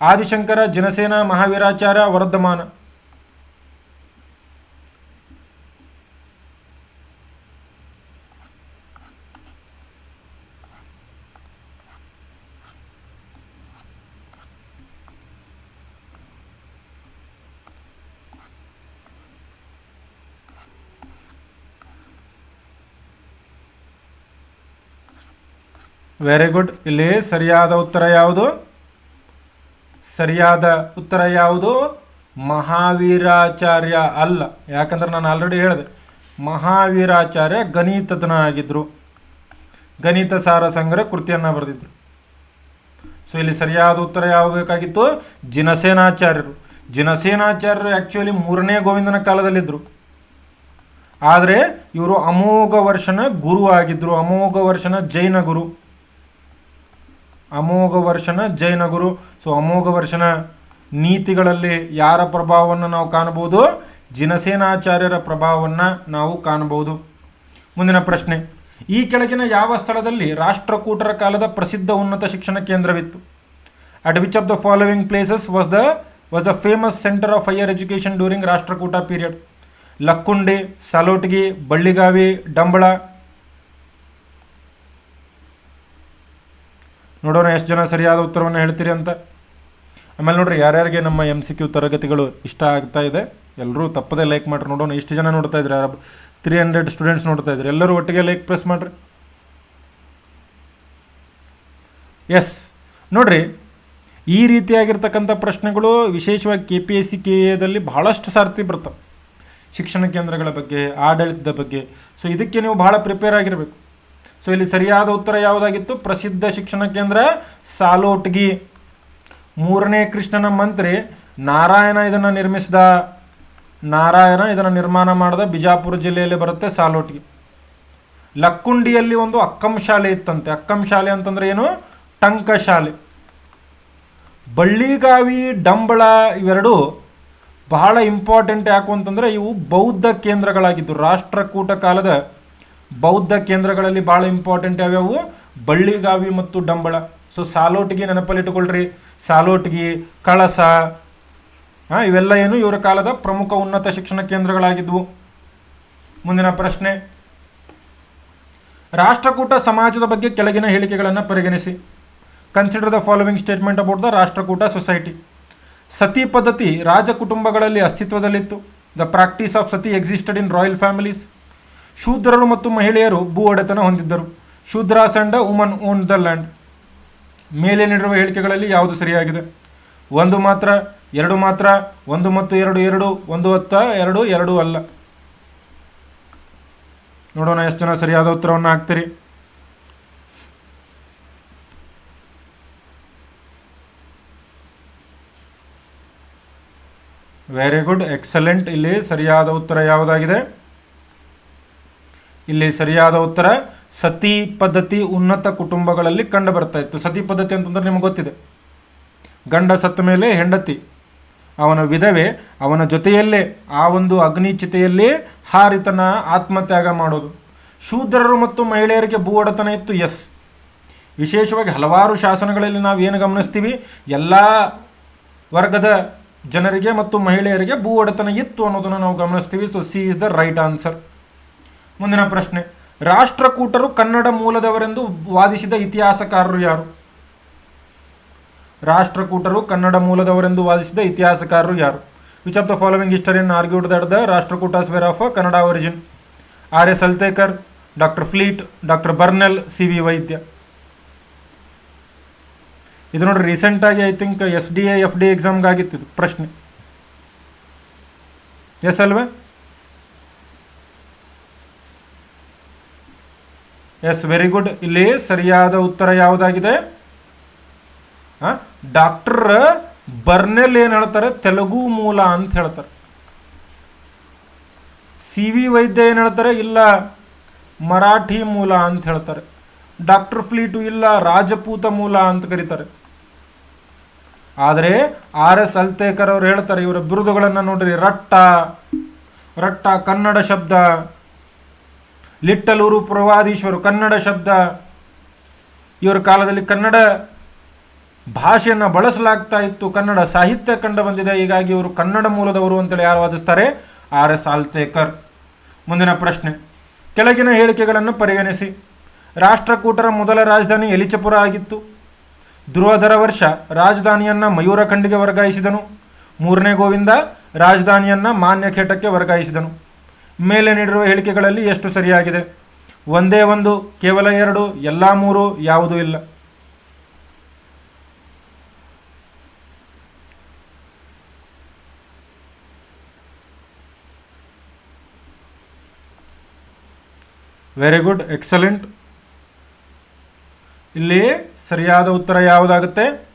Speaker 1: Adishankara, Jinasena Mahaviracharya Vardhamana. Very good ಇಲ್ಲಿ ಸರಿಯಾದ ಉತ್ತರ ಯಾವುದು? ಸರಿಯಾದ ಉತ್ತರ ಯಾವುದು? ಮಹಾವೀರಾಚಾರ್ಯ ಅಲ್ಲ. ಯಾಕಂದ್ರೆ ನಾನು ಆಲ್ರೆಡಿ ಹೇಳಿದೆ. ಮಹಾವೀರಾಚಾರ್ಯ ಗಣಿತಜ್ಞ ಆಗಿದ್ದರು ಗಣಿತ ಸಾರ ಸಂಗ್ರಹ ಕೃತಿಯನ್ನು ಬರೆದಿದ್ರು. ಸೊ ಇಲ್ಲಿ ಸರಿಯಾದ ಉತ್ತರ ಯಾವ ಬೇಕಾಗಿತ್ತು? ಜಿನಸೇನಾಚಾರ್ಯರು. ಜಿನಸೇನಾಚಾರ್ಯರು ಆ್ಯಕ್ಚುಲಿ ಮೂರನೇ ಗೋವಿಂದನ ಕಾಲದಲ್ಲಿದ್ದರು ಆದರೆ ಇವರು ಅಮೋಘ ವರ್ಷನ ಗುರು ಆಗಿದ್ದರು ಅಮೋಘ ವರ್ಷನ ಜೈನ ಗುರು. ಅಮೋಘ ವರ್ಷನ ಗುರು ಸೊ ಅಮೋಘ ವರ್ಷನ ನೀತಿಗಳಲ್ಲಿ ಯಾರ ಪ್ರಭಾವವನ್ನು ನಾವು ಕಾಣಬಹುದು? ಜಿನಸೇನಾಚಾರ್ಯರ ಪ್ರಭಾವವನ್ನು ನಾವು ಕಾಣಬಹುದು. ಮುಂದಿನ ಪ್ರಶ್ನೆ. ಈ ಕೆಳಗಿನ ಯಾವ ಸ್ಥಳದಲ್ಲಿ ರಾಷ್ಟ್ರಕೂಟರ ಕಾಲದ ಪ್ರಸಿದ್ಧ ಉನ್ನತ ಶಿಕ್ಷಣ ಕೇಂದ್ರವಿತ್ತು? At which of the following places was the was a famous centre of higher education during Rashtrakuta period Lakkundi Salotgi Balligavi Dambal ನೋಡೋಣ ಎಷ್ಟು ಜನ ಸರಿಯಾದ ಉತ್ತರವನ್ನು ಹೇಳ್ತೀರಿ ಅಂತ. ಆಮೇಲೆ ನೋಡ್ರಿ, ಯಾರ್ಯಾರಿಗೆ ನಮ್ಮ ಎಂ ಸಿ ಕ್ಯೂ ತರಗತಿಗಳು ಇಷ್ಟ ಆಗ್ತಾ ಇದೆ ಎಲ್ಲರೂ ತಪ್ಪದೇ ಲೈಕ್ ಮಾಡಿರಿ. ನೋಡೋಣ ಇಷ್ಟು ಜನ ನೋಡ್ತಾ ಇದ್ರಿ. ತ್ರೀ ಹಂಡ್ರೆಡ್ ಸ್ಟೂಡೆಂಟ್ಸ್ ನೋಡ್ತಾ ಇದ್ರಿ. ಎಲ್ಲರೂ ಒಟ್ಟಿಗೆ ಲೈಕ್ ಪ್ರೆಸ್ ಮಾಡ್ರಿ. ಎಸ್ ನೋಡ್ರಿ, ಈ ರೀತಿಯಾಗಿರ್ತಕ್ಕಂಥ ಪ್ರಶ್ನೆಗಳು ವಿಶೇಷವಾಗಿ K P S C K ಎದಲ್ಲಿ ಬಹಳಷ್ಟು ಸಾರ್ತಿ ಬರ್ತವೆ. ಶಿಕ್ಷಣ ಕೇಂದ್ರಗಳ ಬಗ್ಗೆ, ಆಡಳಿತದ ಬಗ್ಗೆ. ಸೊ ಇದಕ್ಕೆ ನೀವು ಭಾಳ ಪ್ರಿಪೇರ್ ಆಗಿರಬೇಕು. ಸೊ ಇಲ್ಲಿ ಸರಿಯಾದ ಉತ್ತರ ಯಾವುದಾಗಿತ್ತು? ಪ್ರಸಿದ್ಧ ಶಿಕ್ಷಣ ಕೇಂದ್ರ ಸಾಲೋಟ್ಗಿ. ಮೂರನೇ ಕೃಷ್ಣನ ಮಂತ್ರಿ ನಾರಾಯಣ ಇದನ್ನು ನಿರ್ಮಿಸಿದ, ನಾರಾಯಣ ಇದನ್ನು ನಿರ್ಮಾಣ ಮಾಡಿದ ಬಿಜಾಪುರ ಜಿಲ್ಲೆಯಲ್ಲಿ ಬರುತ್ತೆ ಸಾಲೋಟ್ಗಿ. ಲಕ್ಕುಂಡಿಯಲ್ಲಿ ಒಂದು ಅಕ್ಕಂ ಶಾಲೆ ಇತ್ತಂತೆ. ಅಕ್ಕಂ ಶಾಲೆ ಅಂತಂದ್ರೆ ಏನು? ಟಂಕ ಶಾಲೆ. ಬಳ್ಳಿಗಾವಿ, ಡಂಬಳ ಇವೆರಡು ಬಹಳ ಇಂಪಾರ್ಟೆಂಟ್ ಯಾಕು ಅಂತಂದ್ರೆ ಇವು ಬೌದ್ಧ ಕೇಂದ್ರಗಳಾಗಿದ್ದು, ರಾಷ್ಟ್ರಕೂಟ ಕಾಲದ ಬೌದ್ಧ ಕೇಂದ್ರಗಳಲ್ಲಿ ಭಾಳ ಇಂಪಾರ್ಟೆಂಟ್ ಯಾವ್ಯಾವು? ಬಳ್ಳಿಗಾವಿ ಮತ್ತು ಡಂಬಳ. ಸೊ ಸಾಲೋಟ್ಗಿ ನೆನಪಲ್ಲಿಟ್ಟುಕೊಳ್ರಿ. ಸಾಲೋಟ್ಗಿ, ಕಳಸ, ಹಾಂ, ಇವೆಲ್ಲ ಏನು ಇವರ ಕಾಲದ ಪ್ರಮುಖ ಉನ್ನತ ಶಿಕ್ಷಣ ಕೇಂದ್ರಗಳಾಗಿದ್ವು. ಮುಂದಿನ ಪ್ರಶ್ನೆ. ರಾಷ್ಟ್ರಕೂಟ ಸಮಾಜದ ಬಗ್ಗೆ ಕೆಳಗಿನ ಹೇಳಿಕೆಗಳನ್ನು ಪರಿಗಣಿಸಿ. Consider the following statement about the Rashtrakuta society sati ಪದ್ಧತಿ ರಾಜ ಕುಟುಂಬಗಳಲ್ಲಿ ಅಸ್ತಿತ್ವದಲ್ಲಿತ್ತು. The practice of sati existed in royal families ಶೂದ್ರರು ಮತ್ತು ಮಹಿಳೆಯರು ಭೂ ಒಡೆತನ ಹೊಂದಿದ್ದರು. Shudras woman own the land. ಮೇಲೆ ನೀಡಿರುವ ಹೇಳಿಕೆಗಳಲ್ಲಿ ಯಾವುದು ಸರಿಯಾಗಿದೆ? ಒಂದು ಮಾತ್ರ, ಎರಡು ಮಾತ್ರ, ಒಂದು ಮತ್ತು ಎರಡು ಎರಡು, ಒಂದು ಹೊತ್ತ ಎರಡು ಎರಡು ಅಲ್ಲ. ನೋಡೋಣ ಎಷ್ಟು ಜನ ಸರಿಯಾದ ಉತ್ತರವನ್ನು ಹಾಕ್ತೀರಿ. ವೆರಿ ಗುಡ್ ಎಕ್ಸಲೆಂಟ್ ಇಲ್ಲಿ ಸರಿಯಾದ ಉತ್ತರ ಯಾವುದಾಗಿದೆ? ಇಲ್ಲಿ ಸರಿಯಾದ ಉತ್ತರ, ಸತಿ ಪದ್ಧತಿ ಉನ್ನತ ಕುಟುಂಬಗಳಲ್ಲಿ ಕಂಡು ಬರ್ತಾ ಇತ್ತು. ಸತಿ ಪದ್ಧತಿ ಅಂತಂದ್ರೆ ನಿಮಗೆ ಗೊತ್ತಿದೆ. ಗಂಡ ಸತ್ತ ಮೇಲೆ ಹೆಂಡತಿ, ಅವನ ವಿಧವೆ, ಅವನ ಜೊತೆಯಲ್ಲೇ ಆ ಒಂದು ಅಗ್ನಿಚಿತೆಯಲ್ಲಿ ಹಾರಿತನ, ಆತ್ಮತ್ಯಾಗ ಮಾಡೋದು. ಶೂದ್ರರು ಮತ್ತು ಮಹಿಳೆಯರಿಗೆ ಭೂ ಒಡೆತನ ಇತ್ತು, ಎಸ್. ವಿಶೇಷವಾಗಿ ಹಲವಾರು ಶಾಸನಗಳಲ್ಲಿ ನಾವು ಏನು ಗಮನಿಸ್ತೀವಿ, ಎಲ್ಲ ವರ್ಗದ ಜನರಿಗೆ ಮತ್ತು ಮಹಿಳೆಯರಿಗೆ ಭೂ ಒಡೆತನ ಇತ್ತು ಅನ್ನೋದನ್ನು ನಾವು ಗಮನಿಸ್ತೀವಿ. So C is the right answer ಮುಂದಿನ ಪ್ರಶ್ನೆ. ರಾಷ್ಟ್ರಕೂಟರು ಕನ್ನಡ ಮೂಲದವರೆಂದು ವಾದಿಸಿದ ಇತಿಹಾಸಕಾರರು ಯಾರು? ರಾಷ್ಟ್ರಕೂಟರು ಕನ್ನಡ ಮೂಲದವರೆಂದು ವಾದಿಸಿದ ಇತಿಹಾಸಕಾರರು ಯಾರು? Which of the following historian argued that the Rashtrakutas were of Kannada origin R S Altekar, doctor Fleet, doctor Burnell, C V Vaidya. ಇದು ನೋಡ್ರಿ ರೀಸೆಂಟಾಗಿ I think S D A F D ಎಕ್ಸಾಮ್ಗಾಗಿತ್ತು ಪ್ರಶ್ನೆ. ಎಸ್ ಅಲ್ವೇ? S very good ಇಲ್ಲಿ ಸರಿಯಾದ ಉತ್ತರ ಯಾವುದಾಗಿದೆ? Doctor Burnell ಏನು ಹೇಳ್ತಾರೆ? ತೆಲುಗು ಮೂಲ ಅಂತ ಹೇಳ್ತಾರೆ. ಸಿ ವಿ ವೈದ್ಯ ಏನು ಹೇಳ್ತಾರೆ? ಇಲ್ಲ, ಮರಾಠಿ ಮೂಲ ಅಂತ ಹೇಳ್ತಾರೆ. ಡಾಕ್ಟರ್ ಫ್ಲೀಟು ಇಲ್ಲ, ರಾಜಪೂತ ಮೂಲ ಅಂತ ಕರೀತಾರೆ. ಆದರೆ ಆರ್ ಎಸ್ ಅಲ್ತೇಕರ್ ಅವರು ಹೇಳ್ತಾರೆ, ಇವರ ಬಿರುದುಗಳನ್ನು ನೋಡ್ರಿ, ರಟ್ಟ ರಟ್ಟ ಕನ್ನಡ ಶಬ್ದ. ಲಿಟ್ಟಲೂರು ಪ್ರವಾದೀಶ್ವರು ಕನ್ನಡ ಶಬ್ದ. ಇವರ ಕಾಲದಲ್ಲಿ ಕನ್ನಡ ಭಾಷೆಯನ್ನು ಬಳಸಲಾಗ್ತಾ ಇತ್ತು. ಕನ್ನಡ ಸಾಹಿತ್ಯ ಕಂಡು ಬಂದಿದೆ. ಹೀಗಾಗಿ ಇವರು ಕನ್ನಡ ಮೂಲದವರು ಅಂತೇಳಿ ಯಾರು ವಾದಿಸ್ತಾರೆ? R S ಆಲ್ತೇಕರ್. ಮುಂದಿನ ಪ್ರಶ್ನೆ. ಕೆಳಗಿನ ಹೇಳಿಕೆಗಳನ್ನು ಪರಿಗಣಿಸಿ. ರಾಷ್ಟ್ರಕೂಟರ ಮೊದಲ ರಾಜಧಾನಿ ಎಲಿಚಪುರ ಆಗಿತ್ತು. ಧ್ರುವಧರ ವರ್ಷ ರಾಜಧಾನಿಯನ್ನು ಮಯೂರಖಂಡಿಗೆ ವರ್ಗಾಯಿಸಿದನು. ಮೂರನೇ ಗೋವಿಂದ ರಾಜಧಾನಿಯನ್ನು ಮಾನ್ಯಖೇಟಕ್ಕೆ ವರ್ಗಾಯಿಸಿದನು. ಮೇಲೆ ನೀಡಿರುವ ಹೇಳಿಕೆಗಳಲ್ಲಿ ಎಷ್ಟು ಸರಿಯಾಗಿದೆ? ಒಂದೇ ಒಂದು, ಕೇವಲ ಎರಡು, ಎಲ್ಲ ಮೂರು ಯಾವುದೂ ಇಲ್ಲ. ವೆರಿ ಗುಡ್ ಎಕ್ಸಲೆಂಟ್ ಇಲ್ಲಿ ಸರಿಯಾದ ಉತ್ತರ ಯಾವುದಾಗುತ್ತೆ?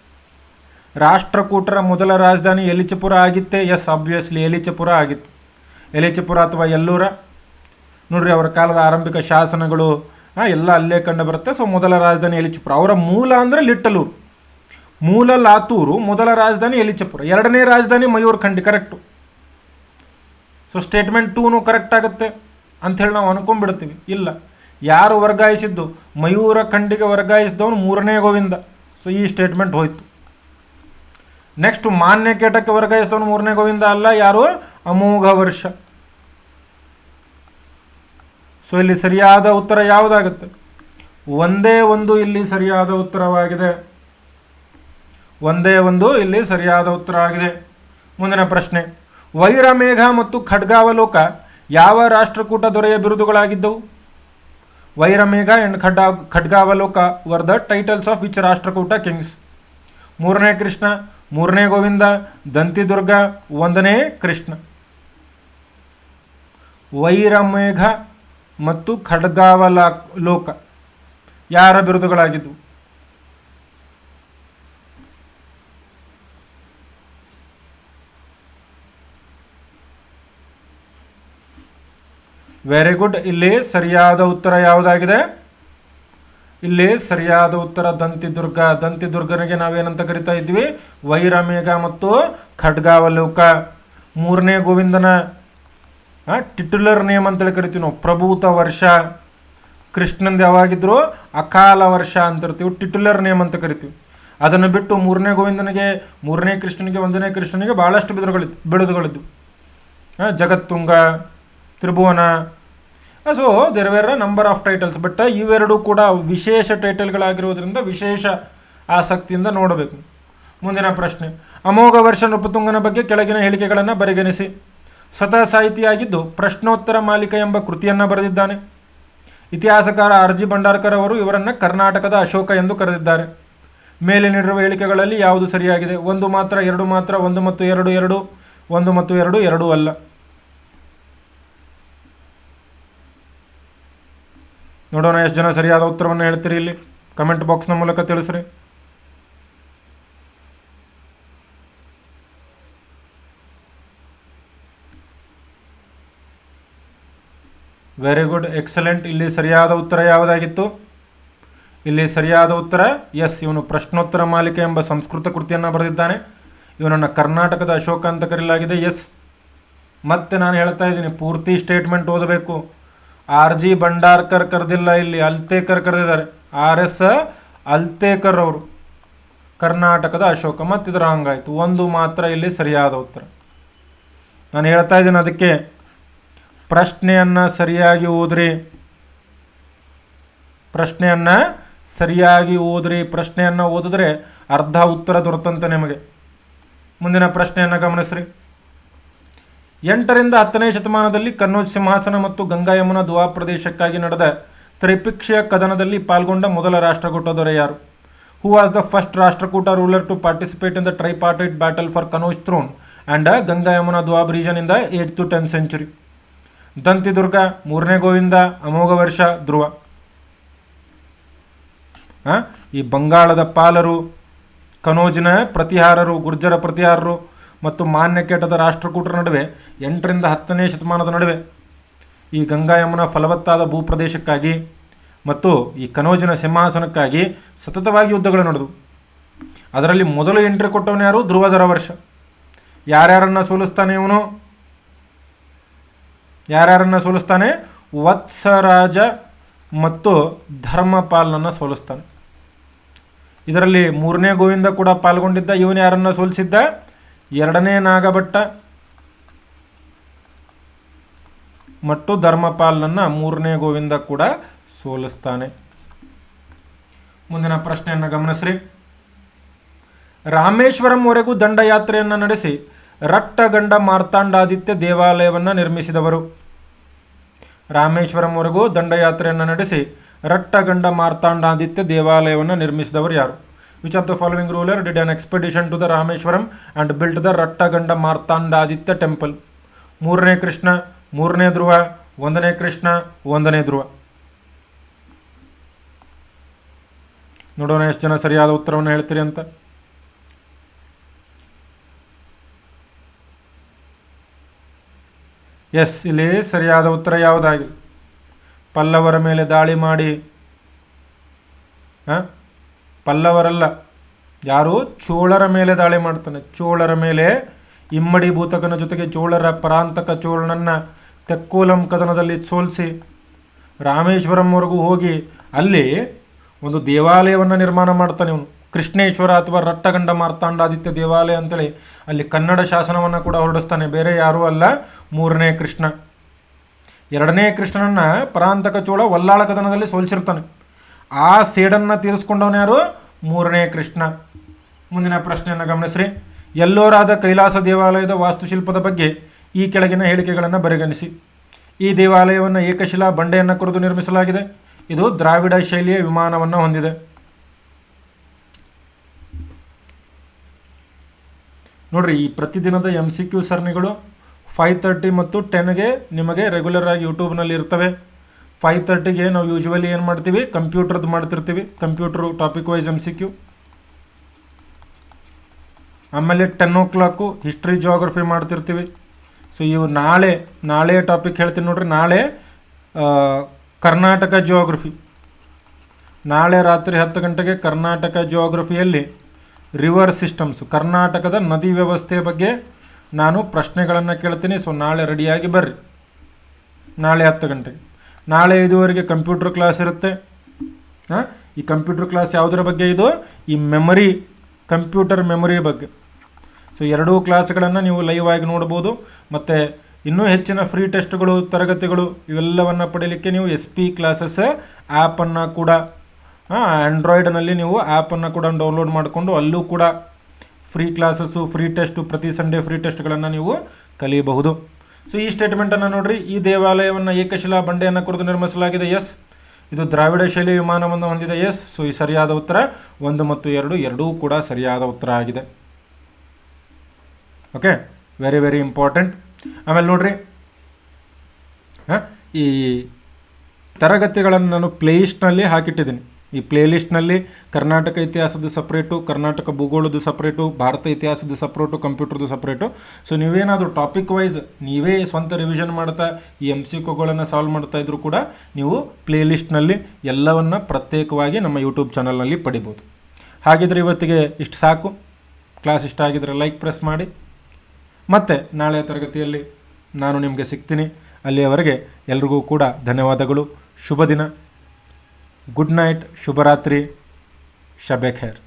Speaker 1: ರಾಷ್ಟ್ರಕೂಟರ ಮೊದಲ ರಾಜಧಾನಿ ಎಲಿಚಪುರ ಆಗಿತ್ತೆ? ಎಸ್ ಆಬ್ವಿಯಸ್ಲಿ ಎಲಿಚಪುರ ಆಗಿತ್ತು. ಎಲಿಚಪುರ ಅಥವಾ ಎಲ್ಲೂರ? ನೋಡ್ರಿ ಅವರ ಕಾಲದ ಆರಂಭಿಕ ಶಾಸನಗಳು ಎಲ್ಲ ಅಲ್ಲೇ ಕಂಡು ಬರುತ್ತೆ. ಸೊ, ಮೊದಲ ರಾಜಧಾನಿ ಎಲಿಚಪುರ. ಅವರ ಮೂಲ ಅಂದರೆ ಲಿಟ್ಟಲೂರು. ಮೂಲ ಲಾತೂರು, ಮೊದಲ ರಾಜಧಾನಿ ಎಲಿಚಪುರ. ಎರಡನೇ ರಾಜಧಾನಿ ಮಯೂರ್ಖಂಡಿ ಕರೆಕ್ಟು ಸೊ ಸ್ಟೇಟ್ಮೆಂಟ್ ಟೂನು ಕರೆಕ್ಟ್ ಆಗುತ್ತೆ ಅಂಥೇಳಿ ನಾವು ಅನ್ಕೊಂಡ್ಬಿಡ್ತೀವಿ. ಇಲ್ಲ. ಯಾರು ವರ್ಗಾಯಿಸಿದ್ದು? ಮಯೂರ ಖಂಡಿಗೆ ವರ್ಗಾಯಿಸಿದವನು ಮೂರನೇ ಗೋವಿಂದ. ಸೊ ಈ ಸ್ಟೇಟ್ಮೆಂಟ್ ಹೋಯ್ತು. ನೆಕ್ಸ್ಟ್ ಮಾನ್ಯ ಕೇಟಕ್ಕೆ ವರ್ಗಾಯಿಸಿದವನು ಮೂರನೇ ಗೋವಿಂದ ಅಲ್ಲ, ಯಾರು? ಅಮೋಘ ವರ್ಷ. ಸೊ ಇಲ್ಲಿ ಸರಿಯಾದ ಉತ್ತರ ಯಾವುದಾಗುತ್ತೆ? ಒಂದೇ ಒಂದು ಇಲ್ಲಿ ಸರಿಯಾದ ಉತ್ತರವಾಗಿದೆ. ಒಂದೇ ಒಂದು ಇಲ್ಲಿ ಸರಿಯಾದ ಉತ್ತರ ಆಗಿದೆ. ಮುಂದಿನ ಪ್ರಶ್ನೆ. ವೈರಮೇಘ ಮತ್ತು ಖಡ್ಗಾವಲೋಕ ಯಾವ ರಾಷ್ಟ್ರಕೂಟ ದೊರೆಯ ಬಿರುದುಗಳಾಗಿದ್ದವು? Vairamegha and Khadga Khadgavaloka were the titles of which Rashtrakuta kings ಮೂರನೇ ಕೃಷ್ಣ, ಮೂರನೇ ಗೋವಿಂದ, ದಂತಿದುರ್ಗ, ಒಂದನೇ ಕೃಷ್ಣ. ವೈರಮೇಘ ಮತ್ತು ಖಡ್ಗಾವಲ ಲೋಕ ಯಾರ ಬಿರುದುಗಳಾಗಿದ್ದವು? ವೆರಿ ಗುಡ್ ಇಲ್ಲಿ ಸರಿಯಾದ ಉತ್ತರ ಯಾವುದಾಗಿದೆ? ಇಲ್ಲಿ ಸರಿಯಾದ ಉತ್ತರ ದಂತಿದುರ್ಗ. ದಂತಿದುರ್ಗನಿಗೆ ನಾವೇನಂತ ಕರಿತಾ ಇದ್ವಿ ವೈರಮೇಘ ಮತ್ತು ಖಡ್ಗಾವಲೋಕ. ಮೂರನೇ ಗೋವಿಂದನ ಟಿಟುಲರ್ ನೇಮ್ ಅಂತೇಳಿ ಕರಿತೀವಿ ನಾವು. ಪ್ರಭೂತ ವರ್ಷ ಕೃಷ್ಣಂದು ಯಾವಾಗಿದ್ರು ಅಕಾಲ ವರ್ಷ ಅಂತಿರ್ತೀವಿ ಟಿಟ್ಯುಲರ್ ನೇಮ್ ಅಂತ ಕರಿತೀವಿ. ಅದನ್ನು ಬಿಟ್ಟು ಮೂರನೇ ಗೋವಿಂದನಿಗೆ, ಮೂರನೇ ಕೃಷ್ಣನಿಗೆ, ಒಂದನೇ ಕೃಷ್ಣನಿಗೆ ಭಾಳಷ್ಟು ಬಿದುರುಗಳಿದ್ದು ಬಿಡುದುಗಳಿದ್ದು Jagattunga, Tribhuvana. So there were number of titles but ಇವೆರಡೂ ಕೂಡ ವಿಶೇಷ ಟೈಟಲ್ಗಳಾಗಿರೋದ್ರಿಂದ ವಿಶೇಷ ಆಸಕ್ತಿಯಿಂದ ನೋಡಬೇಕು. ಮುಂದಿನ ಪ್ರಶ್ನೆ. ಅಮೋಘ ವರ್ಷ ನೃಪತುಂಗನ ಬಗ್ಗೆ ಕೆಳಗಿನ ಹೇಳಿಕೆಗಳನ್ನು ಪರಿಗಣಿಸಿ. ಸ್ವತಃ ಸಾಹಿತಿಯಾಗಿದ್ದು ಪ್ರಶ್ನೋತ್ತರ ಮಾಲಿಕ ಎಂಬ ಕೃತಿಯನ್ನು ಬರೆದಿದ್ದಾನೆ. ಇತಿಹಾಸಕಾರ ಆರ್ ಜಿ ಭಂಡಾರ್ಕರ್ ಅವರು ಇವರನ್ನು ಕರ್ನಾಟಕದ ಅಶೋಕ ಎಂದು ಕರೆದಿದ್ದಾರೆ. ಮೇಲೆ ನೀಡಿರುವ ಹೇಳಿಕೆಗಳಲ್ಲಿ ಯಾವುದು ಸರಿಯಾಗಿದೆ? ಒಂದು ಮಾತ್ರ, ಎರಡು ಮಾತ್ರ, ಒಂದು ಮತ್ತು ಎರಡು ಎರಡು, ಒಂದು ಮತ್ತು ಎರಡು, ಎರಡೂ ಅಲ್ಲ. ನೋಡೋಣ ಎಷ್ಟು ಜನ ಸರಿಯಾದ ಉತ್ತರವನ್ನು ಹೇಳ್ತೀರಿ ಇಲ್ಲಿ? ಕಮೆಂಟ್ ಬಾಕ್ಸ್ನ ಮೂಲಕ ತಿಳಿಸ್ರಿ. ವೆರಿ ಗುಡ್ ಎಕ್ಸಲೆಂಟ್ ಇಲ್ಲಿ ಸರಿಯಾದ ಉತ್ತರ ಯಾವುದಾಗಿತ್ತು? ಇಲ್ಲಿ ಸರಿಯಾದ ಉತ್ತರ ಎಸ್ ಇವನು ಪ್ರಶ್ನೋತ್ತರ ಮಾಲಿಕೆ ಎಂಬ ಸಂಸ್ಕೃತ ಕೃತಿಯನ್ನು ಬರೆದಿದ್ದಾನೆ. ಇವನನ್ನು ಕರ್ನಾಟಕದ ಅಶೋಕ ಅಂತ ಕರೆಯಲಾಗಿದೆ ಎಸ್ ಮತ್ತೆ ನಾನು ಹೇಳ್ತಾ ಇದ್ದೀನಿ, ಪೂರ್ತಿ ಸ್ಟೇಟ್ಮೆಂಟ್ ಓದಬೇಕು. ಆರ್ ಜಿ ಭಂಡಾರ್ಕರ್ ಕರೆದಿಲ್ಲ ಇಲ್ಲಿ, ಅಲ್ತೇಕರ್ ಕರೆದಿದ್ದಾರೆ. ಆರ್ ಎಸ್ ಅಲ್ತೇಕರ್ ಅವರು. ಕರ್ನಾಟಕದ ಅಶೋಕ ಮತ್ತು ಇದರ ಹಂಗಾಯಿತು ಒಂದು ಮಾತ್ರ ಇಲ್ಲಿ ಸರಿಯಾದ ಉತ್ತರ. ನಾನು ಹೇಳ್ತಾ ಇದ್ದೀನಿ ಅದಕ್ಕೆ ಪ್ರಶ್ನೆಯನ್ನು ಸರಿಯಾಗಿ ಓದ್ರಿ. ಪ್ರಶ್ನೆಯನ್ನು ಸರಿಯಾಗಿ ಓದ್ರಿ. ಪ್ರಶ್ನೆಯನ್ನು ಓದಿದ್ರೆ ಅರ್ಧ ಉತ್ತರ ದೊರೆತಂತೆ ನಿಮಗೆ. ಮುಂದಿನ ಪ್ರಶ್ನೆಯನ್ನು ಗಮನಿಸ್ರಿ. ಎಂಟರಿಂದ ಹತ್ತನೇ ಶತಮಾನದಲ್ಲಿ ಕನ್ನೌಜ್ ಸಿಂಹಾಸನ ಮತ್ತು ಗಂಗಾ ಯಮುನಾ ದುವಾ ಪ್ರದೇಶಕ್ಕಾಗಿ ನಡೆದ ತ್ರಿಪಕ್ಷೀಯ ಕದನದಲ್ಲಿ ಪಾಲ್ಗೊಂಡ ಮೊದಲ ರಾಷ್ಟ್ರಕೂಟ ದೊರೆ ಯಾರು? Who was the first Rashtrakuta ruler to participate in the tripartite battle for Kanauj throne and Ganga Yamuna Doab region in the eight to ten century Dantidurga ಮೂರನೇ ಗೋವಿಂದ, ಅಮೋಘ ವರ್ಷ, ಧ್ರುವ. ಈ ಬಂಗಾಳದ ಪಾಲರು, ಕನೋಜಿನ ಪ್ರತಿಹಾರರು, ಗುರ್ಜರ ಪ್ರತಿಹಾರರು ಮತ್ತು ಮಾನ್ಯಕೇಟದ ರಾಷ್ಟ್ರಕೂಟರ ನಡುವೆ ಎಂಟರಿಂದ ಹತ್ತನೇ ಶತಮಾನದ ನಡುವೆ ಈ ಗಂಗಾ ಯಮುನಾ ಫಲವತ್ತಾದ ಭೂಪ್ರದೇಶಕ್ಕಾಗಿ ಮತ್ತು ಈ ಕನೋಜಿನ ಸಿಂಹಾಸನಕ್ಕಾಗಿ ಸತತವಾಗಿ ಯುದ್ಧಗಳು ನಡೆದವು. ಅದರಲ್ಲಿ ಮೊದಲು ಎಂಟ್ರಿ ಕೊಟ್ಟವನು ಯಾರು? ಧ್ರುವಧರ ವರ್ಷ. ಯಾರ್ಯಾರನ್ನು ಸೋಲಿಸ್ತಾನೆ ಇವನು? ಯಾರ್ಯಾರನ್ನು ಸೋಲಿಸ್ತಾನೆ? ವತ್ಸರಾಜ ಮತ್ತು ಧರ್ಮಪಾಲನನ್ನು ಸೋಲಿಸ್ತಾನೆ. ಇದರಲ್ಲಿ ಮೂರನೇ ಗೋವಿಂದ ಕೂಡ ಪಾಲ್ಗೊಂಡಿದ್ದ. ಇವನು ಯಾರನ್ನ ಸೋಲಿಸಿದ್ದ? ಎರಡನೇ ನಾಗಭಟ್ಟ ಮತ್ತು ಧರ್ಮಪಾಲನನ್ನು ಮೂರನೇ ಗೋವಿಂದ ಕೂಡ ಸೋಲಿಸ್ತಾನೆ. ಮುಂದಿನ ಪ್ರಶ್ನೆಯನ್ನು ಗಮನಿಸ್ರಿ. ರಾಮೇಶ್ವರಂವರೆಗೂ ದಂಡಯಾತ್ರೆಯನ್ನು ನಡೆಸಿ ರಟ್ಟಗಂಡ ಮಾರ್ತಾಂಡಾದಿತ್ಯ ದೇವಾಲಯವನ್ನು ನಿರ್ಮಿಸಿದವರು. ರಾಮೇಶ್ವರಂವರೆಗೂ ದಂಡಯಾತ್ರೆಯನ್ನು ನಡೆಸಿ ರಟ್ಟಗಂಡ ಮಾರ್ತಾಂಡಾದಿತ್ಯ ದೇವಾಲಯವನ್ನು ನಿರ್ಮಿಸಿದವರು ಯಾರು? Which of the following ruler did an expedition to the Rameswaram and built the Rattaganda Martandaditya temple ಮೂರನೇ ಕೃಷ್ಣ, ಮೂರನೇ ಧ್ರುವ, ಒಂದನೇ ಕೃಷ್ಣ, ಒಂದನೇ ಧ್ರುವ. ನೋಡೋಣ ಎಷ್ಟು ಜನ ಸರಿಯಾದ ಉತ್ತರವನ್ನು ಹೇಳ್ತೀರಿ ಅಂತ. ಎಸ್, ಇಲ್ಲಿ ಸರಿಯಾದ ಉತ್ತರ ಯಾವುದಾಗಿ? ಪಲ್ಲವರ ಮೇಲೆ ದಾಳಿ ಮಾಡಿ. ಹಾಂ? ಪಲ್ಲವರಲ್ಲ. ಯಾರು? ಚೋಳರ ಮೇಲೆ ದಾಳಿ ಮಾಡ್ತಾನೆ. ಚೋಳರ ಮೇಲೆ ಇಮ್ಮಡಿ ಭೂತಕನ ಜೊತೆಗೆ ಚೋಳರ ಪ್ರಾಂತಕ ಚೋಳನನ್ನು ತೆಕ್ಕೋಲಂ ಕದನದಲ್ಲಿ ಸೋಲಿಸಿ ರಾಮೇಶ್ವರಂವರೆಗೂ ಹೋಗಿ ಅಲ್ಲಿ ಒಂದು ದೇವಾಲಯವನ್ನು ನಿರ್ಮಾಣ ಮಾಡ್ತಾನೆ ಇವನು. ಕೃಷ್ಣೇಶ್ವರ ಅಥವಾ ರಟ್ಟಗಂಡ ಮಾರ್ತಾಂಡಾದಿತ್ಯ ದೇವಾಲಯ ಅಂತೇಳಿ ಅಲ್ಲಿ ಕನ್ನಡ ಶಾಸನವನ್ನು ಕೂಡ ಹೊರಡಿಸ್ತಾನೆ. ಬೇರೆ ಯಾರೂ ಅಲ್ಲ. ಮೂರನೇ ಕೃಷ್ಣ. ಎರಡನೇ ಕೃಷ್ಣನನ್ನು ಪರಾಂತಕ ಚೋಳ ವಲ್ಲಾಳ ಕದನದಲ್ಲಿ ಸೋಲಿಸಿರ್ತಾನೆ. ಆ ಸೇಡನ್ನು ತೀರಿಸ್ಕೊಂಡವನು ಯಾರು? ಮೂರನೇ ಕೃಷ್ಣ. ಮುಂದಿನ ಪ್ರಶ್ನೆಯನ್ನು ಗಮನಿಸ್ರಿ. ಎಲ್ಲೋರಾದ ಕೈಲಾಸ ದೇವಾಲಯದ ವಾಸ್ತುಶಿಲ್ಪದ ಬಗ್ಗೆ ಈ ಕೆಳಗಿನ ಹೇಳಿಕೆಗಳನ್ನು ಪರಿಗಣಿಸಿ ಈ ದೇವಾಲಯವನ್ನು ಏಕಶಿಲಾ ಬಂಡೆಯನ್ನು ಕುರಿದು ನಿರ್ಮಿಸಲಾಗಿದೆ. ಇದು ದ್ರಾವಿಡ ಶೈಲಿಯ ವಿಮಾನವನ್ನು ಹೊಂದಿದೆ. ನೋಡ್ರಿ, ಈ ಪ್ರತಿದಿನದ ಎಂ ಸಿ ಕ್ಯೂ ಸರಣಿಗಳು ಫೈವ್ ತರ್ಟಿ ಮತ್ತು ಟೆನ್ಗೆ ನಿಮಗೆ ರೆಗ್ಯುಲರ್ ಆಗಿ ಯೂಟ್ಯೂಬ್ನಲ್ಲಿ ಇರ್ತವೆ. ಫೈವ್ ತರ್ಟಿಗೆ ನಾವು ಯೂಶ್ವಲಿ ಏನು ಮಾಡ್ತೀವಿ? ಕಂಪ್ಯೂಟರ್ದು ಮಾಡ್ತಿರ್ತೀವಿ. Computer topic wise M C Q ಆಮೇಲೆ ten o'clock history geography ಮಾಡ್ತಿರ್ತೀವಿ. ಸೊ ಇವು ನಾಳೆ ನಾಳೆ ಟಾಪಿಕ್ ಹೇಳ್ತೀನಿ ನೋಡ್ರಿ. ನಾಳೆ ಕರ್ನಾಟಕ ಜೋಗ್ರಫಿ ನಾಳೆ ರಾತ್ರಿ ಹತ್ತು ಗಂಟೆಗೆ ಕರ್ನಾಟಕ ಜಿಯೋಗ್ರಫಿಯಲ್ಲಿ ರಿವರ್ ಸಿಸ್ಟಮ್ಸ್, ಕರ್ನಾಟಕದ ನದಿ ವ್ಯವಸ್ಥೆ ಬಗ್ಗೆ ನಾನು ಪ್ರಶ್ನೆಗಳನ್ನು ಕೇಳ್ತೀನಿ. ಸೊ, ನಾಳೆ ರೆಡಿಯಾಗಿ ಬರ್ರಿ. ನಾಳೆ ಹತ್ತು ಗಂಟೆಗೆ. ನಾಳೆ ಐದುವರೆಗೆ ಕಂಪ್ಯೂಟರ್ ಕ್ಲಾಸ್ ಇರುತ್ತೆ. ಹಾಂ? ಈ ಕಂಪ್ಯೂಟರ್ ಕ್ಲಾಸ್ ಯಾವುದರ ಬಗ್ಗೆ ಇದು? ಈ ಮೆಮರಿ, ಕಂಪ್ಯೂಟರ್ ಮೆಮೊರಿ ಬಗ್ಗೆ. ಸೊ, ಎರಡೂ ಕ್ಲಾಸ್ಗಳನ್ನು ನೀವು ಲೈವ್ ಆಗಿ ನೋಡ್ಬೋದು. ಮತ್ತು ಇನ್ನೂ ಹೆಚ್ಚಿನ ಫ್ರೀ ಟೆಸ್ಟ್ಗಳು ತರಗತಿಗಳು, ಇವೆಲ್ಲವನ್ನು ಪಡೀಲಿಕ್ಕೆ ನೀವು ಎಸ್ ಪಿ ಕ್ಲಾಸಸ್ ಆ್ಯಪನ್ನು ಕೂಡ ಆ್ಯಂಡ್ರಾಯ್ಡ್ನಲ್ಲಿ ನೀವು ಆ್ಯಪನ್ನು ಕೂಡ ಡೌನ್ಲೋಡ್ ಮಾಡಿಕೊಂಡು ಅಲ್ಲೂ ಕೂಡ ಫ್ರೀ ಕ್ಲಾಸಸ್ಸು ಫ್ರೀ ಟೆಸ್ಟು ಪ್ರತಿ ಸಂಡೇ ಫ್ರೀ ಟೆಸ್ಟ್ಗಳನ್ನು ನೀವು ಕಲಿಯಬಹುದು. ಸೊ ಈ ಸ್ಟೇಟ್ಮೆಂಟನ್ನು ನೋಡಿರಿ. ಈ ದೇವಾಲಯವನ್ನು ಏಕಶಿಲಾ ಬಂಡೆಯನ್ನು ಕುರಿತು ನಿರ್ಮಿಸಲಾಗಿದೆ. ಎಸ್ ಇದು ದ್ರಾವಿಡ ಶೈಲಿ ವಿಮಾನವನ್ನು ಹೊಂದಿದೆ. ಎಸ್ ಸೊ ಈ ಸರಿಯಾದ ಉತ್ತರ ಒಂದು ಮತ್ತು ಎರಡು, ಎರಡೂ ಕೂಡ ಸರಿಯಾದ ಉತ್ತರ ಆಗಿದೆ. ಓಕೆ ವೆರಿ ವೆರಿ ಇಂಪಾರ್ಟೆಂಟ್ ಆಮೇಲೆ ನೋಡ್ರಿ. ಹಾಂ? ಈ ತರಗತಿಗಳನ್ನು ನಾನು ಪ್ಲೇಲಿಸ್ಟ್ನಲ್ಲಿ ಹಾಕಿಟ್ಟಿದ್ದೀನಿ. ಈ ಪ್ಲೇಲಿಸ್ಟ್ನಲ್ಲಿ ಕರ್ನಾಟಕ ಇತಿಹಾಸದ ಸಪ್ರೇಟು, ಕರ್ನಾಟಕ ಭೂಗೋಳದ್ದು ಸಪ್ರೇಟು, ಭಾರತ ಇತಿಹಾಸದ ಸಪ್ರೇಟು, ಕಂಪ್ಯೂಟರ್ದು ಸಪ್ರೇಟು. ಸೊ, ನೀವೇನಾದರೂ ಟಾಪಿಕ್ ವೈಸ್ ನೀವೇ ಸ್ವಂತ ರಿವಿಷನ್ ಮಾಡ್ತಾ, ಈ ಎಂ ಸಿ ಕೋಗಳನ್ನು ಸಾಲ್ವ್ ಮಾಡ್ತಾ ಇದ್ರೂ ಕೂಡ ನೀವು ಪ್ಲೇಲಿಸ್ಟ್ನಲ್ಲಿ ಎಲ್ಲವನ್ನು ಪ್ರತ್ಯೇಕವಾಗಿ ನಮ್ಮ ಯೂಟ್ಯೂಬ್ ಚಾನಲ್ನಲ್ಲಿ ಪಡಿಬೋದು. ಹಾಗಿದ್ರೆ ಇವತ್ತಿಗೆ ಇಷ್ಟು ಸಾಕು. ಕ್ಲಾಸ್ ಇಷ್ಟ ಆಗಿದ್ರೆ ಲೈಕ್ ಪ್ರೆಸ್ ಮಾಡಿ. ಮತ್ತೆ ನಾಳೆ ತರಗತಿಯಲ್ಲಿ ನಾನು ನಿಮಗೆ ಸಿಗ್ತೀನಿ. ಅಲ್ಲಿಯವರೆಗೆ ಎಲ್ರಿಗೂ ಕೂಡ ಧನ್ಯವಾದಗಳು. ಶುಭ ದಿನ. गुड नाइट शुभरात्रि शब खैर।